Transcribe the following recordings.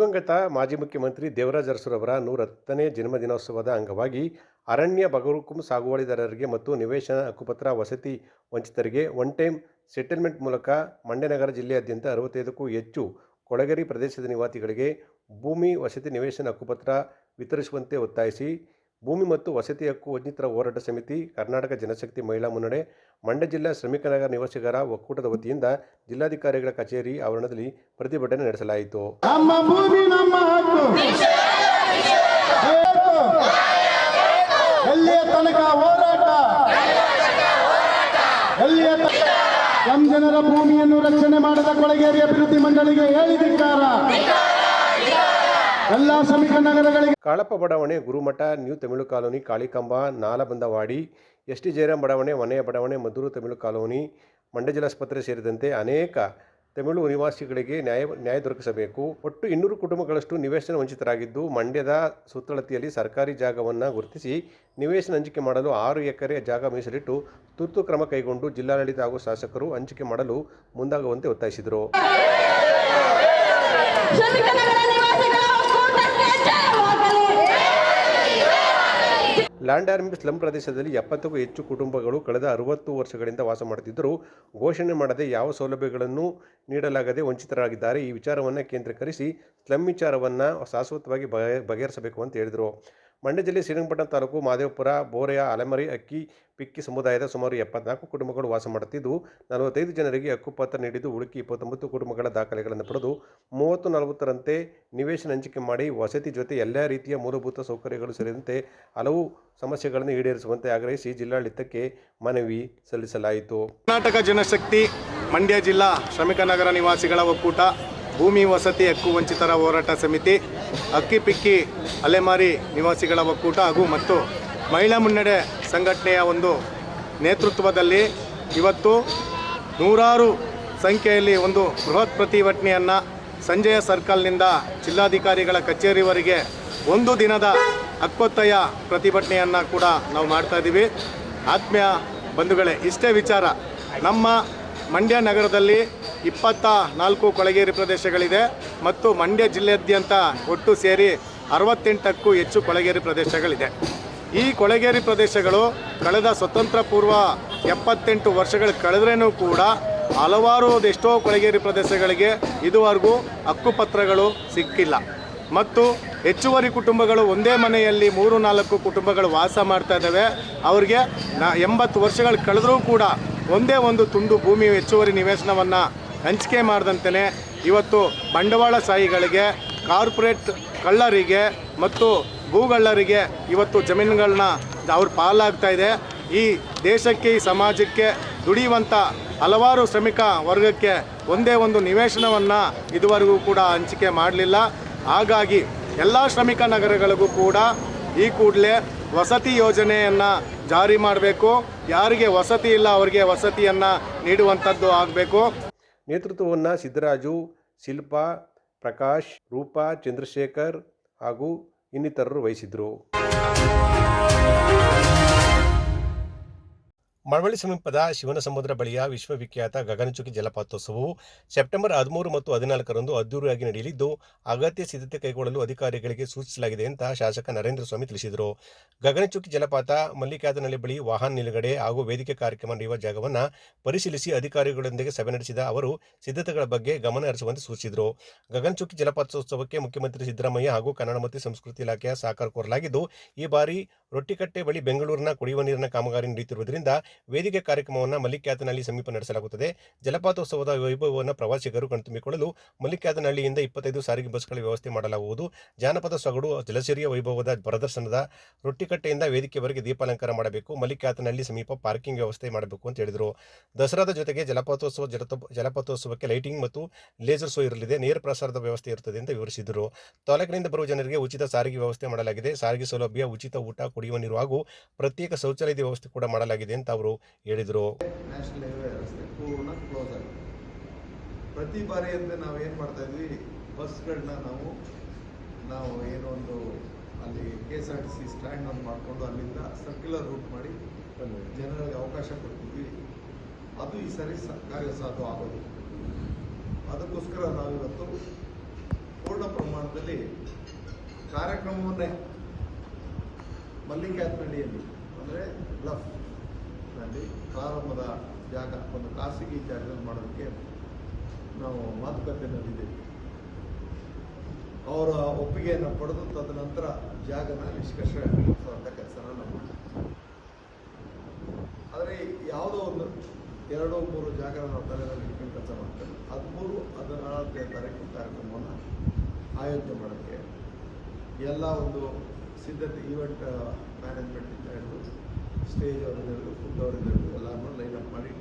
ದಿವಂಗತ ಮಾಜಿ ಮುಖ್ಯಮಂತ್ರಿ ದೇವರಾಜ ಅರಸುರವರ ನೂರ ಹತ್ತನೇ ಜನ್ಮದಿನೋತ್ಸವದ ಅಂಗವಾಗಿ ಅರಣ್ಯ ಬಗರುಕುಂ ಸಾಗುವಳಿದಾರರಿಗೆ ಮತ್ತು ನಿವೇಶನ ಹಕ್ಕುಪತ್ರ ವಸತಿ ವಂಚಿತರಿಗೆ ಒನ್ ಟೈಮ್ ಸೆಟಲ್ಮೆಂಟ್ ಮೂಲಕ ಮಂಡ್ಯನಗರ ಜಿಲ್ಲೆಯಾದ್ಯಂತ ಅರವತ್ತೈದಕ್ಕೂ ಹೆಚ್ಚು ಕೊಳಗೇರಿ ಪ್ರದೇಶದ ನಿವಾಸಿಗಳಿಗೆ ಭೂಮಿ ವಸತಿ ನಿವೇಶನ ಹಕ್ಕುಪತ್ರ ವಿತರಿಸುವಂತೆ ಒತ್ತಾಯಿಸಿ ಭೂಮಿ ಮತ್ತು ವಸತಿ ಹಕ್ಕು ವಂಚಿತರ ಹೋರಾಟ ಸಮಿತಿ, ಕರ್ನಾಟಕ ಜನಶಕ್ತಿ ಮಹಿಳಾ ಮುನ್ನಡೆ, ಮಂಡ್ಯ ಜಿಲ್ಲಾ ಶ್ರಮಿಕ ನಗರ ನಿವಾಸಿಗರ ಒಕ್ಕೂಟದ ವತಿಯಿಂದ ಜಿಲ್ಲಾಧಿಕಾರಿಗಳ ಕಚೇರಿ ಆವರಣದಲ್ಲಿ ಪ್ರತಿಭಟನೆ ನಡೆಸಲಾಯಿತು. ನಮ್ಮ ಜನರ ಭೂಮಿಯನ್ನು ರಕ್ಷಣೆ ಮಾಡದ ಕೊಳಗೇರಿ ಅಭಿವೃದ್ಧಿ ಮಂಡಳಿಗೆ ಹೇಳಿದಿದ್ದಾರೆ ಎಲ್ಲ ಶ್ರಮಿಕ ನಗರಗಳಿಗೆ ಕಾಳಪ್ಪ ಬಡಾವಣೆ Gurumatha new Tamil colony Kalikamba Nalabandawadi S T Jayaram ಬಡಾವಣೆ ಮನೆಯ ಬಡಾವಣೆ ಮದ್ದೂರು ತಮಿಳು ಕಾಲೋನಿ ಮಂಡ್ಯ ಜಿಲ್ಲಾಸ್ಪತ್ರೆ ಸೇರಿದಂತೆ ಅನೇಕ ತಮಿಳು ನಿವಾಸಿಗಳಿಗೆ ನ್ಯಾಯ ನ್ಯಾಯ ದೊರಕಿಸಬೇಕು. ಒಟ್ಟು ಇನ್ನೂರು ಕುಟುಂಬಗಳಷ್ಟು ನಿವೇಶನ ವಂಚಿತರಾಗಿದ್ದು ಮಂಡ್ಯದ ಸುತ್ತಳತಿಯಲ್ಲಿ ಸರ್ಕಾರಿ ಜಾಗವನ್ನು ಗುರುತಿಸಿ ನಿವೇಶನ ಹಂಚಿಕೆ ಮಾಡಲು ಆರು ಎಕರೆ ಜಾಗ ಮೀಸಲಿಟ್ಟು ತುರ್ತು ಕ್ರಮ ಕೈಗೊಂಡು ಜಿಲ್ಲಾಡಳಿತ ಹಾಗೂ ಶಾಸಕರು ಹಂಚಿಕೆ ಮಾಡಲು ಮುಂದಾಗುವಂತೆ ಒತ್ತಾಯಿಸಿದರು ಶ್ರಮಿಕ ನಗರ ನಿವಾಸಿಗಳ ಒಕ್ಕೂಟಕ್ಕೆ ಜಯವಾಗಲಿ ಲ್ಯಾಂಡ್ ಆರ್ಮಿ ಸ್ಲಂ ಪ್ರದೇಶದಲ್ಲಿ ಎಪ್ಪತ್ತಕ್ಕೂ ಹೆಚ್ಚು ಕುಟುಂಬಗಳು ಕಳೆದ ಅರವತ್ತು ವರ್ಷಗಳಿಂದ ವಾಸ ಮಾಡುತ್ತಿದ್ದರೂ ಘೋಷಣೆ ಮಾಡದೆ ಯಾವ ಸೌಲಭ್ಯಗಳನ್ನು ನೀಡಲಾಗದೆ ವಂಚಿತರಾಗಿದ್ದಾರೆ ಈ ವಿಚಾರವನ್ನು ಕೇಂದ್ರೀಕರಿಸಿ ಸ್ಲಂ ವಿಚಾರವನ್ನು ಶಾಶ್ವತವಾಗಿ ಬಗೆ, ಬಗೆಹರಿಸಬೇಕು ಅಂತ ಹೇಳಿದರು. ಮಂಡ್ಯ ಜಿಲ್ಲೆ ಶ್ರೀರಂಗಪಟ್ಟಣ ತಾಲೂಕು ಮಾದೇವಪುರ, ಬೋರೆಯ, ಅಲೆಮರಿ, ಅಕ್ಕಿ, ಪಿಕ್ಕಿ ಸಮುದಾಯದ ಸುಮಾರು ಎಪ್ಪತ್ನಾಲ್ಕು ಕುಟುಂಬಗಳು ವಾಸ ಮಾಡುತ್ತಿದ್ದು, ನಲವತ್ತೈದು ಜನರಿಗೆ ಹಕ್ಕುಪತ್ರ ನೀಡಿದ್ದು ಉಳುಕಿ ಇಪ್ಪತ್ತೊಂಬತ್ತು ಕುಟುಂಬಗಳ ದಾಖಲೆಗಳನ್ನು ಪಡೆದು ಮೂವತ್ತು ನಲವತ್ತರಂತೆ ನಿವೇಶನ ಹಂಚಿಕೆ ಮಾಡಿ ವಸತಿ ಜೊತೆ ಎಲ್ಲ ರೀತಿಯ ಮೂಲಭೂತ ಸೌಕರ್ಯಗಳು ಸೇರಿದಂತೆ ಹಲವು ಸಮಸ್ಯೆಗಳನ್ನು ಈಡೇರಿಸುವಂತೆ ಆಗ್ರಹಿಸಿ ಜಿಲ್ಲಾಡಳಿತಕ್ಕೆ ಮನವಿ ಸಲ್ಲಿಸಲಾಯಿತು. ಕರ್ನಾಟಕ ಜನಶಕ್ತಿ ಮಂಡ್ಯ ಜಿಲ್ಲಾ ಶ್ರಮಿಕ ನಗರ ನಿವಾಸಿಗಳ ಒಕ್ಕೂಟ ಭೂಮಿ ವಸತಿ ಹಕ್ಕು ವಂಚಿತರ ಹೋರಾಟ ಸಮಿತಿ, ಅಕ್ಕಿ ಪಿಕ್ಕಿ ಅಲೆಮಾರಿ ನಿವಾಸಿಗಳ ಒಕ್ಕೂಟ ಹಾಗೂ ಮತ್ತು ಮಹಿಳಾ ಮುನ್ನಡೆ ಸಂಘಟನೆಯ ಒಂದು ನೇತೃತ್ವದಲ್ಲಿ ಇವತ್ತು ನೂರಾರು ಸಂಖ್ಯೆಯಲ್ಲಿ ಒಂದು ಬೃಹತ್ ಪ್ರತಿಭಟನೆಯನ್ನು ಸಂಜಯ ಸರ್ಕಲ್ನಿಂದ ಜಿಲ್ಲಾಧಿಕಾರಿಗಳ ಕಚೇರಿವರೆಗೆ ಒಂದು ದಿನದ ಅಕ್ಕೊತ್ತಯ ಪ್ರತಿಭಟನೆಯನ್ನು ಕೂಡ ನಾವು ಮಾಡ್ತಾಯಿದ್ದೀವಿ ಆತ್ಮೀಯ ಬಂಧುಗಳೇ, ಇಷ್ಟೇ ವಿಚಾರ. ನಮ್ಮ ಮಂಡ್ಯ ನಗರದಲ್ಲಿ ಇಪ್ಪತ್ತ ನಾಲ್ಕು ಕೊಳಗೇರಿ ಪ್ರದೇಶಗಳಿದೆ ಮತ್ತು ಮಂಡ್ಯ ಜಿಲ್ಲೆಯಾದ್ಯಂತ ಒಟ್ಟು ಸೇರಿ ಅರವತ್ತೆಂಟಕ್ಕೂ ಹೆಚ್ಚು ಕೊಳಗೇರಿ ಪ್ರದೇಶಗಳಿದೆ. ಈ ಕೊಳಗೇರಿ ಪ್ರದೇಶಗಳು ಕಳೆದ ಸ್ವತಂತ್ರ ಪೂರ್ವ ಎಪ್ಪತ್ತೆಂಟು ವರ್ಷಗಳು ಕಳೆದ್ರೂ ಕೂಡ ಹಲವಾರು ಎಷ್ಟೋ ಕೊಳಗೇರಿ ಪ್ರದೇಶಗಳಿಗೆ ಇದುವರೆಗೂ ಹಕ್ಕುಪತ್ರಗಳು ಸಿಕ್ಕಿಲ್ಲ. ಮತ್ತು ಹೆಚ್ಚುವರಿ ಕುಟುಂಬಗಳು ಒಂದೇ ಮನೆಯಲ್ಲಿ ಮೂರು, ನಾಲ್ಕು ಕುಟುಂಬಗಳು ವಾಸ ಮಾಡ್ತಾ ಇದ್ದಾವೆ. ಅವ್ರಿಗೆ ನ ಎಂಬತ್ತು ವರ್ಷಗಳು ಕಳೆದರೂ ಕೂಡ ಒಂದೇ ಒಂದು ತುಂಡು ಭೂಮಿ ಹೆಚ್ಚುವರಿ ನಿವೇಶನವನ್ನು ಹಂಚಿಕೆ ಮಾಡಿದಂತೆಯೇ ಇವತ್ತು ಬಂಡವಾಳಶಾಹಿಗಳಿಗೆ ಕಾರ್ಪೊರೇಟ್ ಕಳ್ಳರಿಗೆ ಮತ್ತು ಭೂಗಳ್ಳರಿಗೆ ಇವತ್ತು ಜಮೀನುಗಳನ್ನ ಅವ್ರ ಪಾಲಾಗ್ತಾ ಇದೆ. ಈ ದೇಶಕ್ಕೆ, ಈ ಸಮಾಜಕ್ಕೆ ದುಡಿಯುವಂಥ ಹಲವಾರು ಶ್ರಮಿಕ ವರ್ಗಕ್ಕೆ ಒಂದೇ ಒಂದು ನಿವೇಶನವನ್ನು ಇದುವರೆಗೂ ಕೂಡ ಹಂಚಿಕೆ ಮಾಡಲಿಲ್ಲ. ಹಾಗಾಗಿ ಎಲ್ಲ ಶ್ರಮಿಕ ನಗರಗಳಿಗೂ ಕೂಡ ಈ ಕೂಡಲೇ ವಸತಿ ಯೋಜನೆಯನ್ನು ಜಾರಿ ಮಾಡಬೇಕು. ಯಾರಿಗೆ ವಸತಿ ಇಲ್ಲ ಅವರಿಗೆ ವಸತಿಯನ್ನು ನೀಡುವಂಥದ್ದು ಆಗಬೇಕು. ನೇತೃತ್ವವನ್ನು ಸಿದ್ದರಾಜು, ಶಿಲ್ಪಾ, ಪ್ರಕಾಶ್, ರೂಪಾ, ಚಂದ್ರಶೇಖರ್ ಹಾಗೂ ಇನ್ನಿತರರು ವಹಿಸಿದರು. ಮಳವಳ್ಳಿ ಸಮೀಪದ ಶಿವನ ಸಮುದ್ರ ಬಳಿಯ ವಿಶ್ವವಿಖ್ಯಾತ ಗಗನಚುಕ್ಕಿ ಜಲಪಾತೋತ್ಸವವು ಸೆಪ್ಟೆಂಬರ್ ಹದಿಮೂರು ಮತ್ತು ಹದಿನಾಲ್ಕರಂದು ಅದ್ದೂರಿಯಾಗಿ ನಡೆಯಲಿದ್ದು, ಅಗತ್ಯ ಸಿದ್ಧತೆ ಕೈಗೊಳ್ಳಲು ಅಧಿಕಾರಿಗಳಿಗೆ ಸೂಚಿಸಲಾಗಿದೆ ಅಂತ ಶಾಸಕ ನರೇಂದ್ರ ಸ್ವಾಮಿ ತಿಳಿಸಿದರು. ಗಗನಚುಕ್ಕಿ ಜಲಪಾತ ಮಲ್ಲಿಕಾದನಲ್ಲಿ ಬಳಿ ವಾಹನ ನಿಲುಗಡೆ ಹಾಗೂ ವೇದಿಕೆ ಕಾರ್ಯಕ್ರಮ ನಡೆಯುವ ಜಾಗವನ್ನು ಪರಿಶೀಲಿಸಿ ಅಧಿಕಾರಿಗಳೊಂದಿಗೆ ಸಭೆ ನಡೆಸಿದ ಅವರು, ಸಿದ್ಧತೆಗಳ ಬಗ್ಗೆ ಗಮನ ಹರಿಸುವಂತೆ ಸೂಚಿಸಿದರು. ಗಗನಚುಕ್ಕಿ ಜಲಪಾತೋತ್ಸವಕ್ಕೆ ಮುಖ್ಯಮಂತ್ರಿ ಸಿದ್ದರಾಮಯ್ಯ ಹಾಗೂ ಕನ್ನಡ ಮತ್ತು ಸಂಸ್ಕೃತಿ ಇಲಾಖೆಯ ಸಹಕಾರ ಕೋರಲಾಗಿದ್ದು, ಈ ಬಾರಿ ರೊಟ್ಟಿಕಟ್ಟೆ ಬಳಿ ಬೆಂಗಳೂರಿನ ಕುಡಿಯುವ ನೀರಿನ ಕಾಮಗಾರಿ ನಡೆಯುತ್ತಿರುವುದರಿಂದ ವೇದಿಕೆ ಕಾರ್ಯಕ್ರಮವನ್ನು ಮಲ್ಲಿಕ್ಯಾತನಹಳ್ಳಿ ಸಮೀಪ ನಡೆಸಲಾಗುತ್ತದೆ ಜಲಪಾತೋತ್ಸವದ ವೈಭವವನ್ನು ಪ್ರವಾಸಿಗರು ಕಣ್ತುಂಬಿಕೊಳ್ಳಲು ಮಲ್ಲಿಕ್ಯಾತನಹಳ್ಳಿಯಿಂದ ಇಪ್ಪತ್ತೈದು ಸಾರಿಗೆ ಬಸ್ಗಳ ವ್ಯವಸ್ಥೆ ಮಾಡಲಾಗುವುದು. ಜಾನಪದ ಸೊಗಡು, ಜಲಸಿರಿಯ ವೈಭವದ ಪ್ರದರ್ಶನದ ರೊಟ್ಟಿಕಟ್ಟೆಯಿಂದ ವೇದಿಕೆವರೆಗೆ ದೀಪಾಲಂಕಾರ ಮಾಡಬೇಕು. ಮಲ್ಲಿಕ್ಯಾತನಹಳ್ಳಿ ಸಮೀಪ ಪಾರ್ಕಿಂಗ್ ವ್ಯವಸ್ಥೆ ಮಾಡಬೇಕು ಅಂತ ಹೇಳಿದರು. ದಸರಾದ ಜೊತೆಗೆ ಜಲಪಾತೋತ್ಸವ ಜಲಪಾತೋತ್ಸವಕ್ಕೆ ಲೈಟಿಂಗ್ ಮತ್ತು ಲೇಸರ್ ಶೋ ಇರಲಿದೆ. ನೇರ ಪ್ರಸಾರದ ವ್ಯವಸ್ಥೆ ಇರುತ್ತದೆ ಅಂತ ವಿವರಿಸಿದರು. ತಾಲೂಕಿನಿಂದ ಬರುವ ಜನರಿಗೆ ಉಚಿತ ಸಾರಿಗೆ ವ್ಯವಸ್ಥೆ ಮಾಡಲಾಗಿದೆ. ಸಾರಿಗೆ ಸೌಲಭ್ಯ, ಉಚಿತ ಊಟ ಕುಡಿಯುವ ನೀರು ಹಾಗೂ ಪ್ರತ್ಯೇಕ ಶೌಚಾಲಯದ ವ್ಯವಸ್ಥೆ ಕೂಡ ಮಾಡಲಾಗಿದೆ ಅಂತ ಅವರು ಹೇಳಿದರು. ನ್ಯಾಷನಲ್ ಹೈವೇ ರಸ್ತೆ ಪೂರ್ಣ ಕ್ಲೋಸ್ ಪ್ರತಿ ಬಾರಿ ಅಂದರೆ ನಾವು ಏನು ಮಾಡ್ತಾ ಇದ್ವಿ ಬಸ್ಗಳನ್ನ ನಾವು ನಾವು ಏನೋ ಒಂದು ಅಲ್ಲಿ K S R T C stand ಒಂದು ಮಾಡಿಕೊಂಡು ಅಲ್ಲಿಂದ ಸರ್ಕ್ಯುಲರ್ ರೂಟ್ ಮಾಡಿ ಜನರಿಗೆ ಅವಕಾಶ ಕೊಡ್ತಿದ್ವಿ ಅದು ಈ ಸರಿ ಕಾರ್ಯ ಸಾಧು ಆಗೋದು. ಅದಕ್ಕೋಸ್ಕರ ನಾವಿವತ್ತು ಪೂರ್ಣ ಪ್ರಮಾಣದಲ್ಲಿ ಕಾರ್ಯಕ್ರಮವನ್ನೇ ಮಲ್ಲಿಕಾರ್ಜುನಹಳ್ಳಿಯಲ್ಲಿ ಅಂದರೆ ಬ್ಲಫ್ನಲ್ಲಿ ಪ್ರಾರಂಭದ ಜಾಗ, ಒಂದು ಖಾಸಗಿ ಜಾಗದಲ್ಲಿ ಮಾಡೋದಕ್ಕೆ ನಾವು ಮಾತುಕತೆ ನಡೆದಿದ್ದೇವೆ. ಅವರ ಒಪ್ಪಿಗೆಯನ್ನು ಪಡೆದು ತದನಂತರ ಜಾಗನ ನಿಷ್ಕರ್ಷ ಮಾಡುವಂಥ ಕೆಲಸನ ನಾವು ಆದರೆ ಯಾವುದೋ ಒಂದು ಎರಡು, ಮೂರು ಜಾಗ ನಾವು ತಲೆಯಲ್ಲಿ ಕೆಲಸ ಮಾಡ್ತೇವೆ. ಹದಿಮೂರು, ಹದಿನಾಲ್ಕನೇ ತಾರೀಕು ಕಾರ್ಯಕ್ರಮವನ್ನು ಆಯೋಜನೆ ಮಾಡೋಕ್ಕೆ ಎಲ್ಲ ಒಂದು ಸಿದ್ಧತೆ ಈವೆಂಟ್ ಮ್ಯಾನೇಜ್ಮೆಂಟ್ ಅಂತ ಹಿಡಿದು ಸ್ಟೇಜ್ ಅವರಿಂದ ಹಿಡಿದು ಫುಡ್ ಅವರಿಂದ ಹಿಡಿದು ಎಲ್ಲರನ್ನೂ ಲೈನ್ ಅಪ್ ಮಾಡಿ.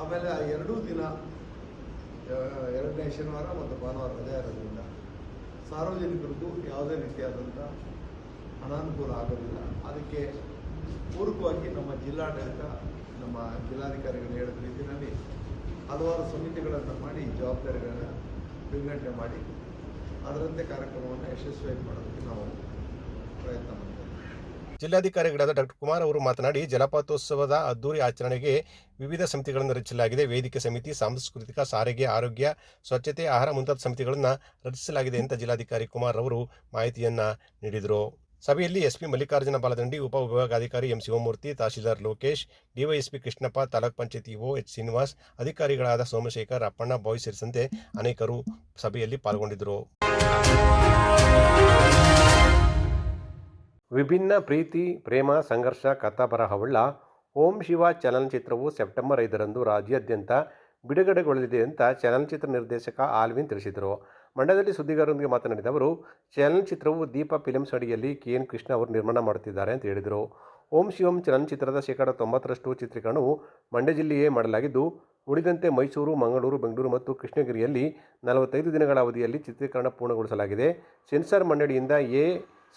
ಆಮೇಲೆ ಆ ಎರಡೂ ದಿನ ಎರಡನೇ ಶನಿವಾರ ಮತ್ತು ಭಾನುವಾರ ರಜೆ ಇರೋದ್ರಿಂದ ಸಾರ್ವಜನಿಕರಿಗೂ ಯಾವುದೇ ರೀತಿಯಾದಂಥ ಅನಾನುಕೂಲ ಆಗೋದಿಲ್ಲ. ಅದಕ್ಕೆ ಪೂರಕವಾಗಿ ನಮ್ಮ ಜಿಲ್ಲಾಡಳಿತ, ನಮ್ಮ ಜಿಲ್ಲಾಧಿಕಾರಿಗಳು ಹೇಳಿದ ರೀತಿಯಲ್ಲಿ ಹಲವಾರು ಸಮಿತಿಗಳನ್ನು ಮಾಡಿ, ಜವಾಬ್ದಾರಿಗಳನ್ನು ವಿಂಗಡಣೆ ಮಾಡಿ. ಅದರಂತೆ ಕಾರ್ಯಕ್ರಮವನ್ನು ಯಶಸ್ವಿಯಾಗಿ ಮಾಡೋದಕ್ಕೆ ನಾವು ಪ್ರಯತ್ನ ಮಾಡ್ತೇವೆ. ಜಿಲ್ಲಾಧಿಕಾರಿಗಳಾದ ಡಾಕ್ಟರ್ ಕುಮಾರ್ ಅವರು ಮಾತನಾಡಿ, ಜಲಪಾತೋತ್ಸವದ ಅದ್ದೂರಿ ಆಚರಣೆಗೆ ವಿವಿಧ ಸಮಿತಿಗಳನ್ನು ರಚಿಸಲಾಗಿದೆ. ವೇದಿಕೆ ಸಮಿತಿ, ಸಾಂಸ್ಕೃತಿಕ, ಸಾರಿಗೆ, ಆರೋಗ್ಯ, ಸ್ವಚ್ಛತೆ, ಆಹಾರ ಮುಂತಾದ ಸಮಿತಿಗಳನ್ನು ರಚಿಸಲಾಗಿದೆ ಅಂತ ಜಿಲ್ಲಾಧಿಕಾರಿ ಕುಮಾರ್ ಅವರು ಮಾಹಿತಿಯನ್ನು ನೀಡಿದರು. ಸಭೆಯಲ್ಲಿ ಎಸ್ಪಿ ಮಲ್ಲಿಕಾರ್ಜುನ ಬಾಲದಂಡಿ, ಉಪ ವಿಭಾಗಾಧಿಕಾರಿ M Shivamurthy, tahsildar Lokesh, DYSP Krishnappa, taluk panchayat EO H Srinivas, ಅಧಿಕಾರಿಗಳಾದ ಸೋಮಶೇಖರ್, ಅಪ್ಪಣ್ಣ ಬಾಯ್ ಸೇರಿದಂತೆ ಅನೇಕರು ಸಭೆಯಲ್ಲಿ ಪಾಲ್ಗೊಂಡಿದ್ದರು. ವಿಭಿನ್ನ ಪ್ರೀತಿ, ಪ್ರೇಮ, ಸಂಘರ್ಷ, ಕಥಾಬರಹವುಳ್ಳ ಓಂ ಶಿವ ಚಲನಚಿತ್ರವು ಸೆಪ್ಟೆಂಬರ್ ಐದರಂದು ರಾಜ್ಯಾದ್ಯಂತ ಬಿಡುಗಡೆಗೊಳ್ಳಲಿದೆ ಅಂತ ಚಲನಚಿತ್ರ ನಿರ್ದೇಶಕ ಆಲ್ವಿನ್ ತಿಳಿಸಿದರು. ಮಂಡ್ಯದಲ್ಲಿ ಸುದ್ದಿಗಾರರೊಂದಿಗೆ ಮಾತನಾಡಿದ ಅವರು, ಚಲನಚಿತ್ರವು ದೀಪ ಫಿಲಿಮ್ಸ್ ಅಡಿಯಲ್ಲಿ ಕೆ. ಎನ್. ಕೃಷ್ಣ ಅವರು ನಿರ್ಮಾಣ ಮಾಡುತ್ತಿದ್ದಾರೆ ಅಂತ ಹೇಳಿದರು. ಓಂ ಶಿವಂ ಚಲನಚಿತ್ರದ ಶೇಕಡ ತೊಂಬತ್ತರಷ್ಟು ಚಿತ್ರೀಕರಣವು ಮಂಡ್ಯ ಜಿಲ್ಲೆಯೇ ಮಾಡಲಾಗಿದ್ದು, ಉಳಿದಂತೆ ಮೈಸೂರು, ಮಂಗಳೂರು, ಬೆಂಗಳೂರು ಮತ್ತು ಕೃಷ್ಣಗಿರಿಯಲ್ಲಿ ನಲವತ್ತೈದು ದಿನಗಳ ಅವಧಿಯಲ್ಲಿ ಚಿತ್ರೀಕರಣ ಪೂರ್ಣಗೊಳಿಸಲಾಗಿದೆ. ಸೆನ್ಸಾರ್ ಮಂಡಳಿಯಿಂದ ಎ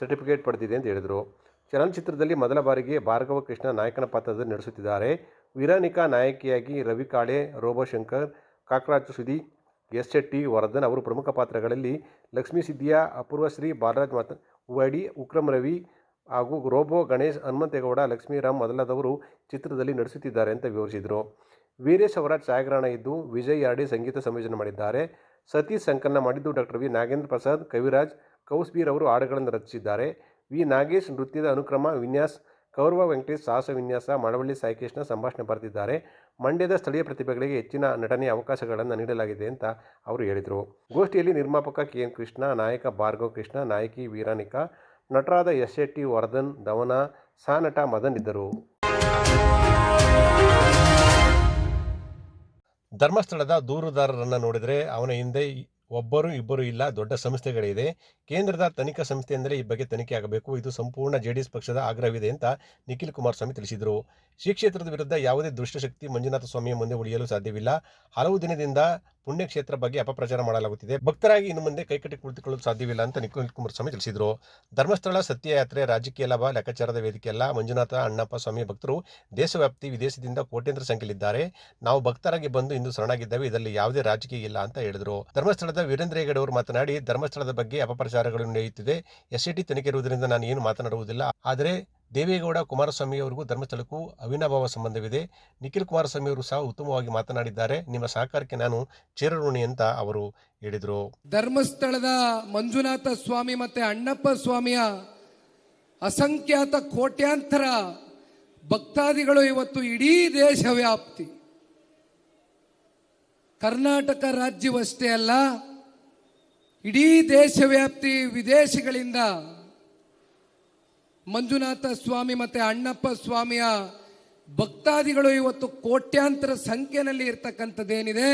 ಸರ್ಟಿಫಿಕೇಟ್ ಪಡೆದಿದೆ ಅಂತ ಹೇಳಿದರು. ಚಲನಚಿತ್ರದಲ್ಲಿ ಮೊದಲ ಬಾರಿಗೆ ಭಾರ್ಗವ ಕೃಷ್ಣ ನಾಯಕನ ಪಾತ್ರದಲ್ಲಿ ನಡೆಸುತ್ತಿದ್ದಾರೆ ವೀರಾನಿಕಾ ನಾಯಕಿಯಾಗಿ ರವಿ ಕಾಳೆ ರೋಬೋಶಂಕರ್ ಕಾಕ್ರಾಚ ಸುದಿ ಎಸ್ ಶೆಟ್ಟಿ ವರ್ಧನ್ ಅವರು ಪ್ರಮುಖ ಪಾತ್ರಗಳಲ್ಲಿ ಲಕ್ಷ್ಮೀ ಸಿದ್ಧಿಯಾ ಅಪೂರ್ವಶ್ರೀ ಬಾಲರಾಜ್ ಮಾತ, ಉವಾಡಿ, ಉಕ್ರಮ್ ರವಿ ಹಾಗೂ ರೋಬೋ ಗಣೇಶ್, ಹನುಮಂತೇಗೌಡ ಲಕ್ಷ್ಮೀರಾಮ್ ಮೊದಲಾದವರು ಚಿತ್ರದಲ್ಲಿ ನಡೆಸುತ್ತಿದ್ದಾರೆ ಅಂತ ವಿವರಿಸಿದರು. ವೀರೇಶ್ ಅವರ ಛಾಯಾಗ್ರಹಣ ಇದ್ದು ವಿಜಯ್ ಯಾರ್ಡಿ ಸಂಗೀತ ಸಂಯೋಜನೆ ಮಾಡಿದ್ದಾರೆ. ಸತೀಶ್ ಸಂಕಲನ ಮಾಡಿದ್ದು ಡಾಕ್ಟರ್ ವಿ. ನಾಗೇಂದ್ರ ಪ್ರಸಾದ್, ಕವಿರಾಜ್, ಕೌಸ್ಬೀರ್ ಅವರು ಹಾಡುಗಳನ್ನು ರಚಿಸಿದ್ದಾರೆ. ವಿ. ನಾಗೇಶ್ ನೃತ್ಯದ ಅನುಕ್ರಮ ವಿನ್ಯಾಸ್, ಕೌರವ ವೆಂಕಟೇಶ್ ಸಾಹಸ ವಿನ್ಯಾಸ, ಮಳವಳ್ಳಿ ಸಾಯಿಕೃಷ್ಣ ಸಂಭಾಷಣೆ ಬರೆದಿದ್ದಾರೆ. ಮಂಡ್ಯದ ಸ್ಥಳೀಯ ಪ್ರತಿಭೆಗಳಿಗೆ ಹೆಚ್ಚಿನ ನಟನೆಯ ಅವಕಾಶಗಳನ್ನು ನೀಡಲಾಗಿದೆ ಅಂತ ಅವರು ಹೇಳಿದರು. ಗೋಷ್ಠಿಯಲ್ಲಿ ನಿರ್ಮಾಪಕ ಕೆ. ಎನ್. ಕೃಷ್ಣ, ನಾಯಕ ಭಾರ್ಗವ್ ಕೃಷ್ಣ, ನಾಯಕಿ ವೀರಾನಿಕಾ, ನಟರಾದ ಎಸ್. ಶೆಟ್ಟಿ ವರ್ಧನ್ ಧವನ ಸಾನಟ ಮದನ್ ಇದ್ದರು. ಧರ್ಮಸ್ಥಳದ ದೂರುದಾರರನ್ನು ನೋಡಿದರೆ ಅವನ ಹಿಂದೆ ಒಬ್ಬರು ಇಬ್ಬರು ಇಲ್ಲ, ದೊಡ್ಡ ಸಂಸ್ಥೆಗಳಿದೆ ಕೇಂದ್ರದ ತನಿಖಾ ಸಂಸ್ಥೆಯಿಂದಲೇ ಈ ಬಗ್ಗೆ ತನಿಖೆ ಆಗಬೇಕು. ಇದು ಸಂಪೂರ್ಣ ಜೆಡಿಎಸ್ ಪಕ್ಷದ ಆಗ್ರಹವಿದೆ ಅಂತ ನಿಖಿಲ್ ಕುಮಾರಸ್ವಾಮಿ ತಿಳಿಸಿದರು. ಶ್ರೀ ಕ್ಷೇತ್ರದ ವಿರುದ್ಧ ಯಾವುದೇ ದುಷ್ಟಶಕ್ತಿ ಮಂಜುನಾಥ ಸ್ವಾಮಿಯ ಮುಂದೆ ಉಳಿಯಲು ಸಾಧ್ಯವಿಲ್ಲ. ಹಲವು ದಿನದಿಂದ ಪುಣ್ಯಕ್ಷೇತ್ರ ಬಗ್ಗೆ ಅಪಪ್ರಚಾರ ಮಾಡಲಾಗುತ್ತಿದೆ. ಭಕ್ತರಾಗಿ ಇನ್ನು ಮುಂದೆ ಕೈಕಟ್ಟಿ ಕುಳಿತುಕೊಳ್ಳಲು ಸಾಧ್ಯವಿಲ್ಲ ಅಂತ ನಿಖಿಲ್ ಕುಮಾರಸ್ವಾಮಿ ತಿಳಿಸಿದರು. ಧರ್ಮಸ್ಥಳ, ಸತ್ಯಯಾತ್ರೆ, ರಾಜಕೀಯ ಲಾಭ, ಲೆಕ್ಕಾಚಾರದ ವೇದಿಕೆಯಲ್ಲ. ಮಂಜುನಾಥ, ಅಣ್ಣಪ್ಪ, ಸ್ವಾಮಿ ಭಕ್ತರು ದೇಶವ್ಯಾಪ್ತಿ, ವಿದೇಶದಿಂದ ಕೋಟ್ಯಂತರ ಸಂಖ್ಯೆಯಲ್ಲಿದ್ದಾರೆ. ನಾವು ಭಕ್ತರಾಗಿ ಬಂದು ಇಂದು ಶರಣಾಗಿದ್ದೇವೆ. ಇದರಲ್ಲಿ ಯಾವುದೇ ರಾಜಕೀಯ ಇಲ್ಲ ಅಂತ ಹೇಳಿದರು. ಧರ್ಮಸ್ಥಳದ ವೀರೇಂದ್ರ ಹೆಗಡೆ ಅವರು ಮಾತನಾಡಿ, ಧರ್ಮಸ್ಥಳದ ಬಗ್ಗೆ ಅಪಪ್ರಚಾರಗಳು ನಡೆಯುತ್ತಿದೆ. ಎಸ್ಐಟಿ ತನಿಖೆ ಇರುವುದರಿಂದ ನಾನು ಏನು ಮಾತನಾಡುವುದಿಲ್ಲ. ಆದರೆ ದೇವೇಗೌಡ ಕುಮಾರಸ್ವಾಮಿ ಅವರಿಗೂ ಧರ್ಮಸ್ಥಳಕ್ಕೂ ಅವಿನಾಭಾವ ಸಂಬಂಧವಿದೆ. ನಿಖಿಲ್ ಕುಮಾರಸ್ವಾಮಿ ಅವರು ಸಹ ಉತ್ತಮವಾಗಿ ಮಾತನಾಡಿದ್ದಾರೆ. ನಿಮ್ಮ ಸಹಕಾರಕ್ಕೆ ನಾನು ಚಿರಋಣಿ ಅಂತ ಅವರು ಹೇಳಿದರು. ಧರ್ಮಸ್ಥಳದ ಮಂಜುನಾಥ ಸ್ವಾಮಿ ಮತ್ತೆ ಅಣ್ಣಪ್ಪ ಸ್ವಾಮಿಯ ಅಸಂಖ್ಯಾತ ಕೋಟ್ಯಾಂತರ ಭಕ್ತಾದಿಗಳು ಇವತ್ತು ಇಡೀ ದೇಶ ವ್ಯಾಪ್ತಿ ಕರ್ನಾಟಕ ರಾಜ್ಯವಷ್ಟೇ ಅಲ್ಲ ಇಡೀ ದೇಶವ್ಯಾಪ್ತಿ ವಿದೇಶಗಳಿಂದ ಮಂಜುನಾಥ ಸ್ವಾಮಿ ಮತ್ತೆ ಅಣ್ಣಪ್ಪ ಸ್ವಾಮಿಯ ಭಕ್ತಾದಿಗಳು ಇವತ್ತು ಕೋಟ್ಯಾಂತರ ಸಂಖ್ಯೆಯಲ್ಲಿ ಇರ್ತಕ್ಕಂಥದ್ದೇನಿದೆ,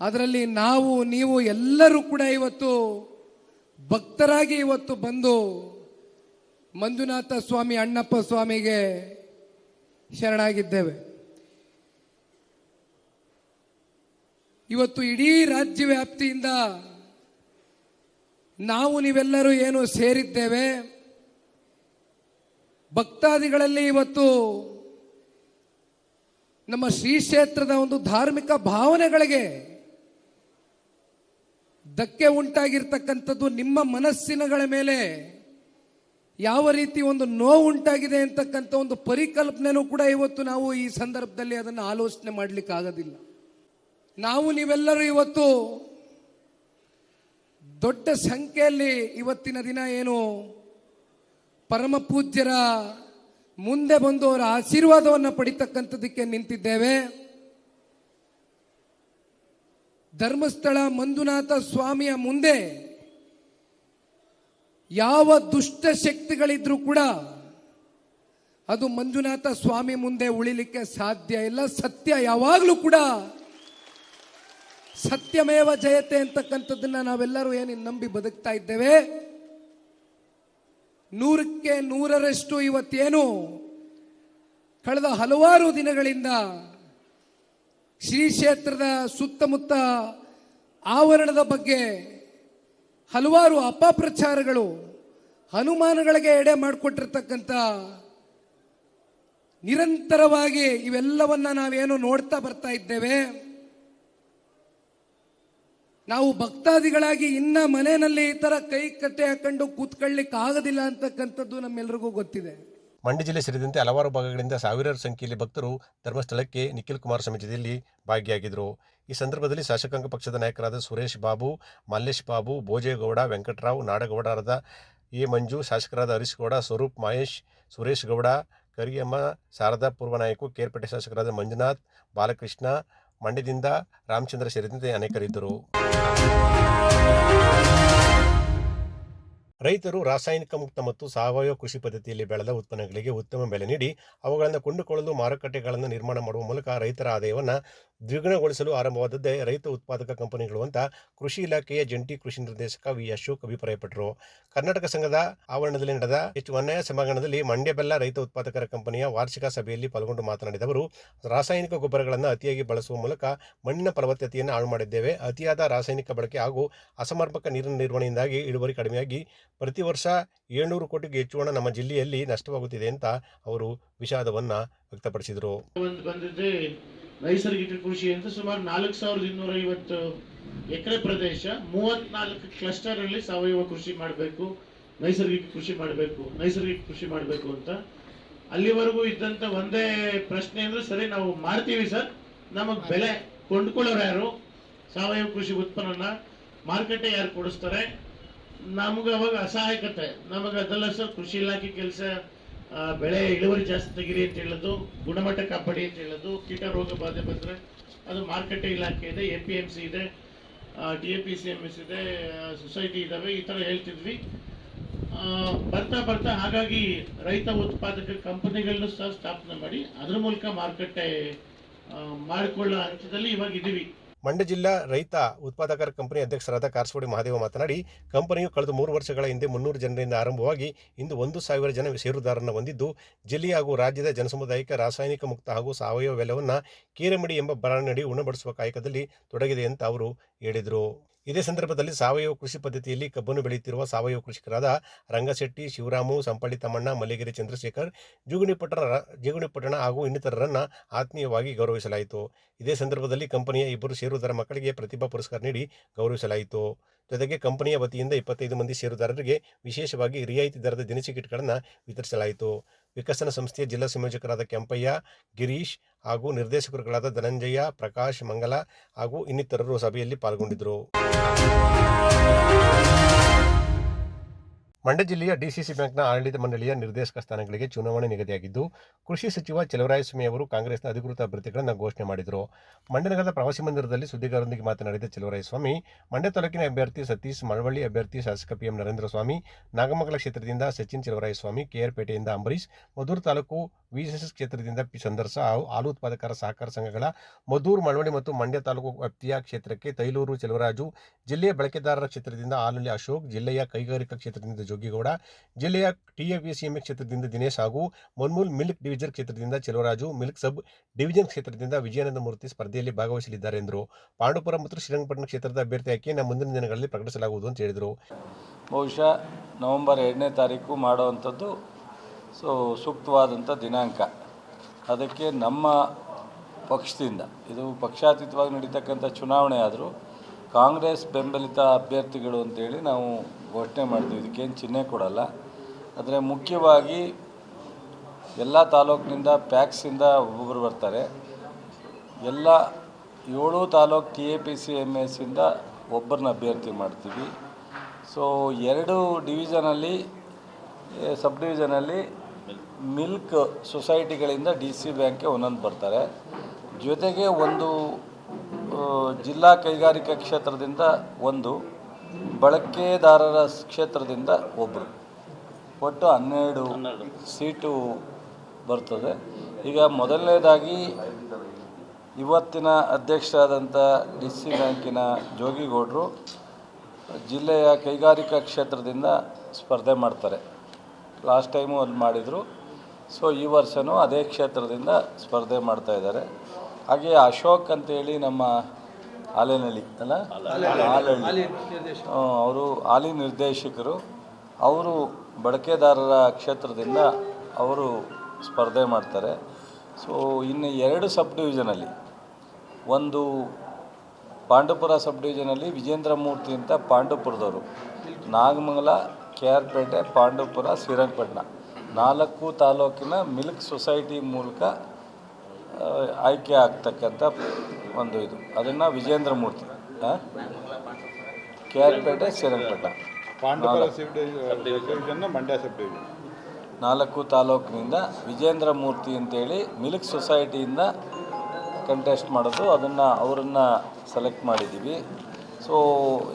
ಅದರಲ್ಲಿ ನಾವು, ನೀವು ಎಲ್ಲರೂ ಕೂಡ ಇವತ್ತು ಭಕ್ತರಾಗಿ ಇವತ್ತು ಬಂದು ಮಂಜುನಾಥ ಸ್ವಾಮಿ, ಅಣ್ಣಪ್ಪ ಸ್ವಾಮಿಗೆ ಶರಣಾಗಿದ್ದೇವೆ. ಇವತ್ತು ಇಡೀ ರಾಜ್ಯ ವ್ಯಾಪ್ತಿಯಿಂದ ನಾವು ನೀವೆಲ್ಲರೂ ಏನು ಸೇರಿದ್ದೇವೆ? ಭಕ್ತಾದಿಗಳಲ್ಲಿ ಇವತ್ತು ನಮ್ಮ ಶ್ರೀ ಕ್ಷೇತ್ರದ ಒಂದು ಧಾರ್ಮಿಕ ಭಾವನೆಗಳಿಗೆ ಧಕ್ಕೆ ಉಂಟಾಗಿರ್ತಕ್ಕಂಥದ್ದು ನಿಮ್ಮ ಮನಸ್ಸಿನಗಳ ಮೇಲೆ ಯಾವ ರೀತಿ ಒಂದು ನೋವು ಉಂಟಾಗಿದೆ ಅಂತಕ್ಕಂಥ ಒಂದು ಪರಿಕಲ್ಪನೆನೂ ಕೂಡ ಇವತ್ತು ನಾವು ಈ ಸಂದರ್ಭದಲ್ಲಿ ಅದನ್ನು ಆಲೋಚನೆ ಮಾಡಲಿಕ್ಕೆ ಆಗೋದಿಲ್ಲ ನಾವು ನೀವೆಲ್ಲರೂ ಇವತ್ತು ದೊಡ್ಡ ಸಂಖ್ಯೆಯಲ್ಲಿ ಇವತ್ತಿನ ದಿನ ಏನು? ಪರಮ ಪೂಜ್ಯರ ಮುಂದೆ ಬಂದು ಅವರ ಆಶೀರ್ವಾದವನ್ನು ಪಡಿತಕ್ಕಂಥದ್ದಕ್ಕೆ ನಿಂತಿದ್ದೇವೆ. ಧರ್ಮಸ್ಥಳ ಮಂಜುನಾಥ ಸ್ವಾಮಿಯ ಮುಂದೆ ಯಾವ ದುಷ್ಟ ಶಕ್ತಿಗಳಿದ್ರೂ ಕೂಡ ಅದು ಮಂಜುನಾಥ ಸ್ವಾಮಿ ಮುಂದೆ ಉಳಿಲಿಕ್ಕೆ ಸಾಧ್ಯ ಇಲ್ಲ. ಸತ್ಯ ಯಾವಾಗಲೂ ಕೂಡ ಸತ್ಯಮೇವ ಜಯತೆ ಅಂತಕ್ಕಂಥದ್ದನ್ನ ನಾವೆಲ್ಲರೂ ಏನು ನಂಬಿ ಬದುಕ್ತಾ ಇದ್ದೇವೆ? ನೂರಕ್ಕೆ ನೂರರಷ್ಟು ಇವತ್ತೇನು ಕಳೆದ ಹಲವಾರು ದಿನಗಳಿಂದ ಶ್ರೀ ಕ್ಷೇತ್ರದ ಸುತ್ತಮುತ್ತ ಆವರಣದ ಬಗ್ಗೆ ಹಲವಾರು ಅಪಪ್ರಚಾರಗಳು ಹನುಮಾನಗಳಿಗೆ ಎಡೆ ಮಾಡಿಕೊಟ್ಟಿರ್ತಕ್ಕಂಥ ನಿರಂತರವಾಗಿ ಇವೆಲ್ಲವನ್ನ ನಾವೇನು ನೋಡ್ತಾ ಬರ್ತಾ ಇದ್ದೇವೆ? ನಾವು ಭಕ್ತಾದಿಗಳಾಗಿ ಇನ್ನ ಮನೆಯಲ್ಲಿ ಈ ತರ ಕೈ ಕಟ್ಟೆ ಹಾಕೊಂಡು ಕೂತ್ಕೊಳ್ಳಿಕ್ಕೆ ಆಗೋದಿಲ್ಲ ಅಂತಕ್ಕಂಥದ್ದು ನಮ್ಮೆಲ್ಲರಿಗೂ ಗೊತ್ತಿದೆ. ಮಂಡ್ಯ ಜಿಲ್ಲೆ ಸೇರಿದಂತೆ ಹಲವಾರು ಭಾಗಗಳಿಂದ ಸಾವಿರಾರು ಸಂಖ್ಯೆಯಲ್ಲಿ ಭಕ್ತರು ಧರ್ಮಸ್ಥಳಕ್ಕೆ ನಿಖಿಲ್ ಕುಮಾರ ಸಮಿತಿಯಲ್ಲಿ ಭಾಗಿಯಾಗಿದ್ದರು. ಈ ಸಂದರ್ಭದಲ್ಲಿ ಶಾಸಕಾಂಗ ಪಕ್ಷದ ನಾಯಕರಾದ ಸುರೇಶ್ ಬಾಬು, ಮಲ್ಲೇಶ್ ಬಾಬು, ಭೋಜೇಗೌಡ, ವೆಂಕಟರಾವ್, ನಾಡಗೌಡರಾದ ಎ ಮಂಜು, ಶಾಸಕರಾದ ಹರೀಶ್ ಗೌಡ ಸ್ವರೂಪ್ ಮಹೇಶ್, ಸುರೇಶ್ ಗೌಡ, ಕರಿಯಮ್ಮ, ಶಾರದಾ ಪೂರ್ವ ನಾಯಕು ಕೇರ್ಪೇಟೆ ಶಾಸಕರಾದ ಮಂಜುನಾಥ್, ಬಾಲಕೃಷ್ಣ ಮಂಡ್ಯದಿಂದ ರಾಮಚಂದ್ರ ಸೇರಿದಂತೆ ಅನೇಕರಿದ್ದರು. ರೈತರು ರಾಸಾಯನಿಕ ಮುಕ್ತ ಮತ್ತು ಸಾವಯವ ಕೃಷಿ ಪದ್ಧತಿಯಲ್ಲಿ ಬೆಳೆದ ಉತ್ಪನ್ನಗಳಿಗೆ ಉತ್ತಮ ಬೆಲೆ ನೀಡಿ ಅವುಗಳನ್ನು ಕೊಂಡುಕೊಳ್ಳಲು ಮಾರುಕಟ್ಟೆಗಳನ್ನು ನಿರ್ಮಾಣ ಮಾಡುವ ಮೂಲಕ ರೈತರ ಆದಾಯವನ್ನು ದ್ವಿಗುಣಗೊಳಿಸಲು ಆರಂಭವಾದದ್ದೇ ರೈತ ಉತ್ಪಾದಕ ಕಂಪನಿಗಳು ಅಂತ ಕೃಷಿ ಇಲಾಖೆಯ ಜಂಟಿ ಕೃಷಿ ನಿರ್ದೇಶಕ ವಿ ಅಶೋಕ್ ಅಭಿಪ್ರಾಯಪಟ್ಟರು ಕರ್ನಾಟಕ ಸಂಘದ ಆವರಣದಲ್ಲಿ ನಡೆದ ಎಚ್ ಸಭಾಂಗಣದಲ್ಲಿ ಮಂಡ್ಯ ಬೆಲ್ಲ ರೈತ ಉತ್ಪಾದಕರ ಕಂಪನಿಯ ವಾರ್ಷಿಕ ಸಭೆಯಲ್ಲಿ ಪಾಲ್ಗೊಂಡು ಮಾತನಾಡಿದ ಅವರು, ರಾಸಾಯನಿಕ ಗೊಬ್ಬರಗಳನ್ನು ಅತಿಯಾಗಿ ಬಳಸುವ ಮೂಲಕ ಮಣ್ಣಿನ ಫಲವತ್ತತೆಯನ್ನು ಹಾಳು ಮಾಡಿದ್ದೇವೆ. ಅತಿಯಾದ ರಾಸಾಯನಿಕ ಬಳಕೆ ಹಾಗೂ ಅಸಮರ್ಪಕ ನೀರಿನ ನಿರ್ವಹಣೆಯಿಂದಾಗಿ ಇಳುವರಿ ಕಡಿಮೆಯಾಗಿ ಪ್ರತಿ ವರ್ಷ ಏಳ್ನೂರು ಕೋಟಿಗೆ ಹೆಚ್ಚು ಹಣ ನಮ್ಮ ಜಿಲ್ಲೆಯಲ್ಲಿ ನಷ್ಟವಾಗುತ್ತಿದೆ ಅಂತ ಅವರು ವಿಷಾದವನ್ನು ವ್ಯಕ್ತಪಡಿಸಿದರು. ನೈಸರ್ಗಿಕ ಕೃಷಿ ಅಂತ ಸುಮಾರು ನಾಲ್ಕು ಸಾವಿರದ ಇನ್ನೂರ ಐವತ್ತು ಎಕರೆ ಪ್ರದೇಶ, ಮೂವತ್ನಾಲ್ಕು ಕ್ಲಸ್ಟರ್ ಅಲ್ಲಿ ಸಾವಯವ ಕೃಷಿ ಮಾಡಬೇಕು, ನೈಸರ್ಗಿಕ ಕೃಷಿ ಮಾಡಬೇಕು, ನೈಸರ್ಗಿಕ ಕೃಷಿ ಮಾಡಬೇಕು ಅಂತ. ಅಲ್ಲಿವರೆಗೂ ಇದ್ದಂತ ಒಂದೇ ಪ್ರಶ್ನೆ ಅಂದ್ರೆ, ಸರಿ ನಾವು ಮಾಡ್ತೀವಿ ಸರ್. ನಮಗ್ ಬೆಲೆ ಕೊಂಡ್ಕೊಳ್ಳೋರು ಯಾರು? ಸಾವಯವ ಕೃಷಿ ಉತ್ಪನ್ನ ಮಾರುಕಟ್ಟೆ ಯಾರು ಕೊಡಿಸ್ತಾರೆ? ನಮ್ಗೆ ಅವಾಗ ಅಸಹಾಯಕತೆ. ನಮಗೆ ಅದೆಲ್ಲ ಸರ್ ಕೃಷಿ ಇಲಾಖೆ ಕೆಲಸ ಬೆಳೆ ಇಳುವರಿ ಜಾಸ್ತಿ ತೆಗಿರಿ ಅಂತ ಹೇಳೋದು, ಗುಣಮಟ್ಟ ಕಾಪಾಡಿ ಅಂತ ಹೇಳೋದು, ಕೀಟ ರೋಗ ಬಾಧೆ ಬಂದರೆ ಅದು ಮಾರುಕಟ್ಟೆ ಇಲಾಖೆ ಇದೆ, ಎ ಪಿ ಎಂ ಸಿ ಇದೆ D A P C M S ಇದೆ ಸೊಸೈಟಿ ಇದ್ದಾವೆ ಈ ಥರ ಹೇಳ್ತಿದ್ವಿ. ಬರ್ತಾ ಬರ್ತಾ ಹಾಗಾಗಿ ರೈತ ಉತ್ಪಾದಕ ಕಂಪನಿಗಳನ್ನು ಸಹ ಸ್ಥಾಪನೆ ಮಾಡಿ, ಅದ್ರ ಮೂಲಕ ಮಾರುಕಟ್ಟೆ ಮಾಡಿಕೊಳ್ಳೋ ಹಂತದಲ್ಲಿ ಇವಾಗ ಇದೀವಿ. ಮಂಡ್ಯ ಜಿಲ್ಲಾ ರೈತ ಉತ್ಪಾದಕರ ಕಂಪನಿ ಅಧ್ಯಕ್ಷರಾದ ಕಾರಸವಾಡಿ ಮಹಾದೇವ ಮಾತನಾಡಿ, ಕಂಪನಿಯು ಕಳೆದ ಮೂರು ವರ್ಷಗಳ ಹಿಂದೆ ಮುನ್ನೂರು ಜನರಿಂದ ಆರಂಭವಾಗಿ ಇಂದು ಒಂದು ಸಾವಿರ ಜನ ಷೇರುದಾರರನ್ನು ಹೊಂದಿದ್ದು, ಜಿಲ್ಲೆ ಹಾಗೂ ರಾಜ್ಯದ ಜನಸಮುದಾಯಕ್ಕೆ ರಾಸಾಯನಿಕ ಮುಕ್ತ ಹಾಗೂ ಸಾವಯವ ಬೆಲವನ್ನು ಕೀರಮಡಿ ಎಂಬ ಬ್ರಾಂಡ್ನಡಿ ಉಣಬಡಿಸುವ ಕಾಯಕದಲ್ಲಿ ತೊಡಗಿದೆ ಅಂತ ಅವರು ಹೇಳಿದರು. ಇದೇ ಸಂದರ್ಭದಲ್ಲಿ ಸಾವಯವ ಕೃಷಿ ಪದ್ಧತಿಯಲ್ಲಿ ಕಬ್ಬನ್ನು ಬೆಳೆಯುತ್ತಿರುವ ಸಾವಯವ ಕೃಷಿಕರಾದ ರಂಗಶೆಟ್ಟಿ, ಶಿವರಾಮು, ಸಂಪಳ್ಳಿ ತಮ್ಮಣ್ಣ ಮಲ್ಲಿಗೆರೆ ಚಂದ್ರಶೇಖರ್ ಜುಗುಣಿಪಟ್ಟಣ ಜುಗುಣಿಪಟ್ಟಣ ಹಾಗೂ ಇನ್ನಿತರರನ್ನು ಆತ್ಮೀಯವಾಗಿ ಗೌರವಿಸಲಾಯಿತು. ಇದೇ ಸಂದರ್ಭದಲ್ಲಿ ಕಂಪನಿಯ ಇಬ್ಬರು ಷೇರುದಾರ ಮಕ್ಕಳಿಗೆ ಪ್ರತಿಭಾ ಪುರಸ್ಕಾರ ನೀಡಿ ಗೌರವಿಸಲಾಯಿತು. ಜೊತೆಗೆ ಕಂಪನಿಯ ವತಿಯಿಂದ ಇಪ್ಪತ್ತೈದು ಮಂದಿ ಷೇರುದಾರರಿಗೆ ವಿಶೇಷವಾಗಿ ರಿಯಾಯಿತಿ ದರದ ದಿನಸಿ ಕಿಟ್ಗಳನ್ನು ವಿತರಿಸಲಾಯಿತು. ವಿಕಸನ ಸಂಸ್ಥೆಯ ಜಿಲ್ಲಾ ಸಂಯೋಜಕರಾದ ಕೆಂಪಯ್ಯ, ಗಿರೀಶ್ ಹಾಗೂ ನಿರ್ದೇಶಕರುಗಳಾದ ಧನಂಜಯ, ಪ್ರಕಾಶ್, ಮಂಗಲ ಹಾಗೂ ಇನ್ನಿತರರು ಸಭೆಯಲ್ಲಿ ಪಾಲ್ಗೊಂಡಿದ್ದರು. ಮಂಡ್ಯ ಜಿಲ್ಲೆಯ ಡಿಸಿಸಿ ಬ್ಯಾಂಕ್ನ ಆಡಳಿತ ಮಂಡಳಿಯ ನಿರ್ದೇಶಕ ಸ್ಥಾನಗಳಿಗೆ ಚುನಾವಣೆ ನಿಗದಿಯಾಗಿದ್ದು, ಕೃಷಿ ಸಚಿವ ಚೆಲುವರಾಯಸ್ವಾಮಿ ಅವರು ಕಾಂಗ್ರೆಸ್ನ ಅಧಿಕೃತ ಅಭ್ಯರ್ಥಿಗಳನ್ನು ಘೋಷಣೆ ಮಾಡಿದರು. ಮಂಡ್ಯ ನಗರದ ಪ್ರವಾಸಿ ಮಂದಿರದಲ್ಲಿ ಸುದ್ದಿಗಾರರೊಂದಿಗೆ ಮಾತನಾಡಿದ ಚೆಲುವರಾಯಸ್ವಾಮಿ, ಮಂಡ್ಯ ತಾಲೂಕಿನ ಅಭ್ಯರ್ಥಿ ಸತೀಶ್ ಮಳವಳ್ಳಿ, ಅಭ್ಯರ್ಥಿ ಶಾಸಕ ಪಿಎಂ ನರೇಂದ್ರ ಸ್ವಾಮಿ, ನಾಗಮಂಗಲ ಕ್ಷೇತ್ರದಿಂದ ಸಚಿನ್ ಚೆಲುವರಾಯಸ್ವಾಮಿ ಕೆಆರ್ಪೇಟೆಯಿಂದ ಅಂಬರೀಶ್ ಮಧುರ್ ತಾಲೂಕು ವಿಎಸ್ಎಸ್ ಕ್ಷೇತ್ರದಿಂದ ಪಿ ಸಂದರ್ಸ ಹಾಗೂ ಹಾಲು ಉತ್ಪಾದಕರ ಸಹಕಾರ ಸಂಘಗಳ ಮಧೂರು ಮಳವಳ್ಳಿ ಮತ್ತು ಮಂಡ್ಯ ತಾಲೂಕು ವ್ಯಾಪ್ತಿಯ ಕ್ಷೇತ್ರಕ್ಕೆ ತೈಲೂರು, ಚೆಲುವರಾಜು, ಜಿಲ್ಲೆಯ ಬಳಕೆದಾರರ ಕ್ಷೇತ್ರದಿಂದ ಆಲಲ್ಲಿ ಅಶೋಕ್, ಜಿಲ್ಲೆಯ ಕೈಗಾರಿಕಾ ಕ್ಷೇತ್ರದಿಂದ ಜೋಗಿಗೌಡ, ಜಿಲ್ಲೆಯ ಟಿಎಪಿಸಿಎಂಎ ಕ್ಷೇತ್ರದಿಂದ ದಿನೇಶ್ ಹಾಗೂ ಮನ್ಮೂಲ್ ಮಿಲ್ಕ್ ಡಿವಿಜನ್ ಕ್ಷೇತ್ರದಿಂದ ಚೆಲುವರಾಜು, ಮಿಲ್ಕ್ ಸಬ್ ಡಿವಿಜನ್ ಕ್ಷೇತ್ರದಿಂದ ವಿಜಯಾನಂದ ಮೂರ್ತಿ ಸ್ಪರ್ಧೆಯಲ್ಲಿ ಭಾಗವಹಿಸಲಿದ್ದಾರೆ ಎಂದರು. ಪಾಂಡುಪುರ ಮತ್ತು ಶ್ರೀರಂಗಪಟ್ಟಣ ಕ್ಷೇತ್ರದ ಅಭ್ಯರ್ಥಿ ನಮ್ಮ ಮುಂದಿನ ದಿನಗಳಲ್ಲಿ ಪ್ರಕಟಿಸಲಾಗುವುದು ಅಂತ ಹೇಳಿದರು. ಬಹುಶಃ ನವೆಂಬರ್ ಎರಡನೇ ತಾರೀಕು ಮಾಡೋವಂಥದ್ದು ಸೊ ಸೂಕ್ತವಾದಂಥ ದಿನಾಂಕ. ಅದಕ್ಕೆ ನಮ್ಮ ಪಕ್ಷದಿಂದ, ಇದು ಪಕ್ಷಾತೀತವಾಗಿ ನಡೀತಕ್ಕಂಥ ಚುನಾವಣೆ ಆದರೂ ಕಾಂಗ್ರೆಸ್ ಬೆಂಬಲಿತ ಅಭ್ಯರ್ಥಿಗಳು ಅಂತೇಳಿ ನಾವು ಘೋಷಣೆ ಮಾಡ್ತೀವಿ. ಇದಕ್ಕೇನು ಚಿಹ್ನೆ ಕೊಡಲ್ಲ. ಆದರೆ ಮುಖ್ಯವಾಗಿ ಎಲ್ಲ ತಾಲೂಕಿನಿಂದ, ಪ್ಯಾಕ್ಸಿಂದ ಒಬ್ಬೊಬ್ಬರು ಬರ್ತಾರೆ. ಎಲ್ಲ ಏಳು taluk T A P C M ಎಸ್ಸಿಂದ ಒಬ್ಬರನ್ನ ಅಭ್ಯರ್ಥಿ ಮಾಡ್ತೀವಿ. ಸೊ ಎರಡು ಡಿವಿಷನಲ್ಲಿ ಸಬ್ ಡಿವಿಷನಲ್ಲಿ ಮಿಲ್ಕ್ ಸೊಸೈಟಿಗಳಿಂದ ಡಿ ಸಿ ಬ್ಯಾಂಕ್ಗೆ ಒಂದೊಂದು ಬರ್ತಾರೆ. ಜೊತೆಗೆ ಒಂದು ಜಿಲ್ಲಾ ಕೈಗಾರಿಕಾ ಕ್ಷೇತ್ರದಿಂದ ಒಂದು ಬಳಕೆದಾರರ ಕ್ಷೇತ್ರದಿಂದ ಒಬ್ಬರು ಒಟ್ಟು ಹನ್ನೆರಡು ಸೀಟು ಬರ್ತದೆ. ಈಗ ಮೊದಲನೇದಾಗಿ ಇವತ್ತಿನ ಅಧ್ಯಕ್ಷರಾದಂಥ ಡಿ ಸಿ ಬ್ಯಾಂಕಿನ ಜೋಗಿಗೌಡರು ಜಿಲ್ಲೆಯ ಕೈಗಾರಿಕಾ ಕ್ಷೇತ್ರದಿಂದ ಸ್ಪರ್ಧೆ ಮಾಡ್ತಾರೆ. ಲಾಸ್ಟ್ ಟೈಮು ಅಲ್ಲಿ ಮಾಡಿದರು. ಸೊ ಈ ವರ್ಷವೂ ಅದೇ ಕ್ಷೇತ್ರದಿಂದ ಸ್ಪರ್ಧೆ ಮಾಡ್ತಾ ಇದ್ದಾರೆ. ಹಾಗೆ ಅಶೋಕ್ ಅಂತೇಳಿ ನಮ್ಮ ಹಾಲೇನಹಳ್ಳಿ ಅಲ್ಲ? ಆಲಹಳ್ಳಿ ಅವರು ಹಾಲಿ ನಿರ್ದೇಶಕರು. ಅವರು ಬಳಕೆದಾರರ ಕ್ಷೇತ್ರದಿಂದ ಅವರು ಸ್ಪರ್ಧೆ ಮಾಡ್ತಾರೆ. ಸೊ ಇನ್ನು ಎರಡು ಸಬ್ ಡಿವಿಷನಲ್ಲಿ ಒಂದು ಪಾಂಡುಪುರ ಸಬ್ ಡಿವಿಷನಲ್ಲಿ ವಿಜೇಂದ್ರ ಮೂರ್ತಿ ಅಂತ ಪಾಂಡುಪುರದವರು. Nagamangala K R Pete Pandupura Srirangapatna. ನಾಲ್ಕು ತಾಲೂಕಿನ ಮಿಲ್ಕ್ ಸೊಸೈಟಿ ಮೂಲಕ ಆಯ್ಕೆ ಆಗ್ತಕ್ಕಂಥ ಒಂದು ಇದು. ಅದನ್ನು Vijendra Murthy K R Pete division ನಾಲ್ಕು. ತಾಲೂಕಿನಿಂದ ವಿಜೇಂದ್ರ ಮೂರ್ತಿ ಅಂತೇಳಿ ಮಿಲ್ಕ್ ಸೊಸೈಟಿಯಿಂದ ಕಂಟೆಸ್ಟ್ ಮಾಡೋದು. ಅದನ್ನು ಅವರನ್ನು ಸೆಲೆಕ್ಟ್ ಮಾಡಿದ್ದೀವಿ ಸೊ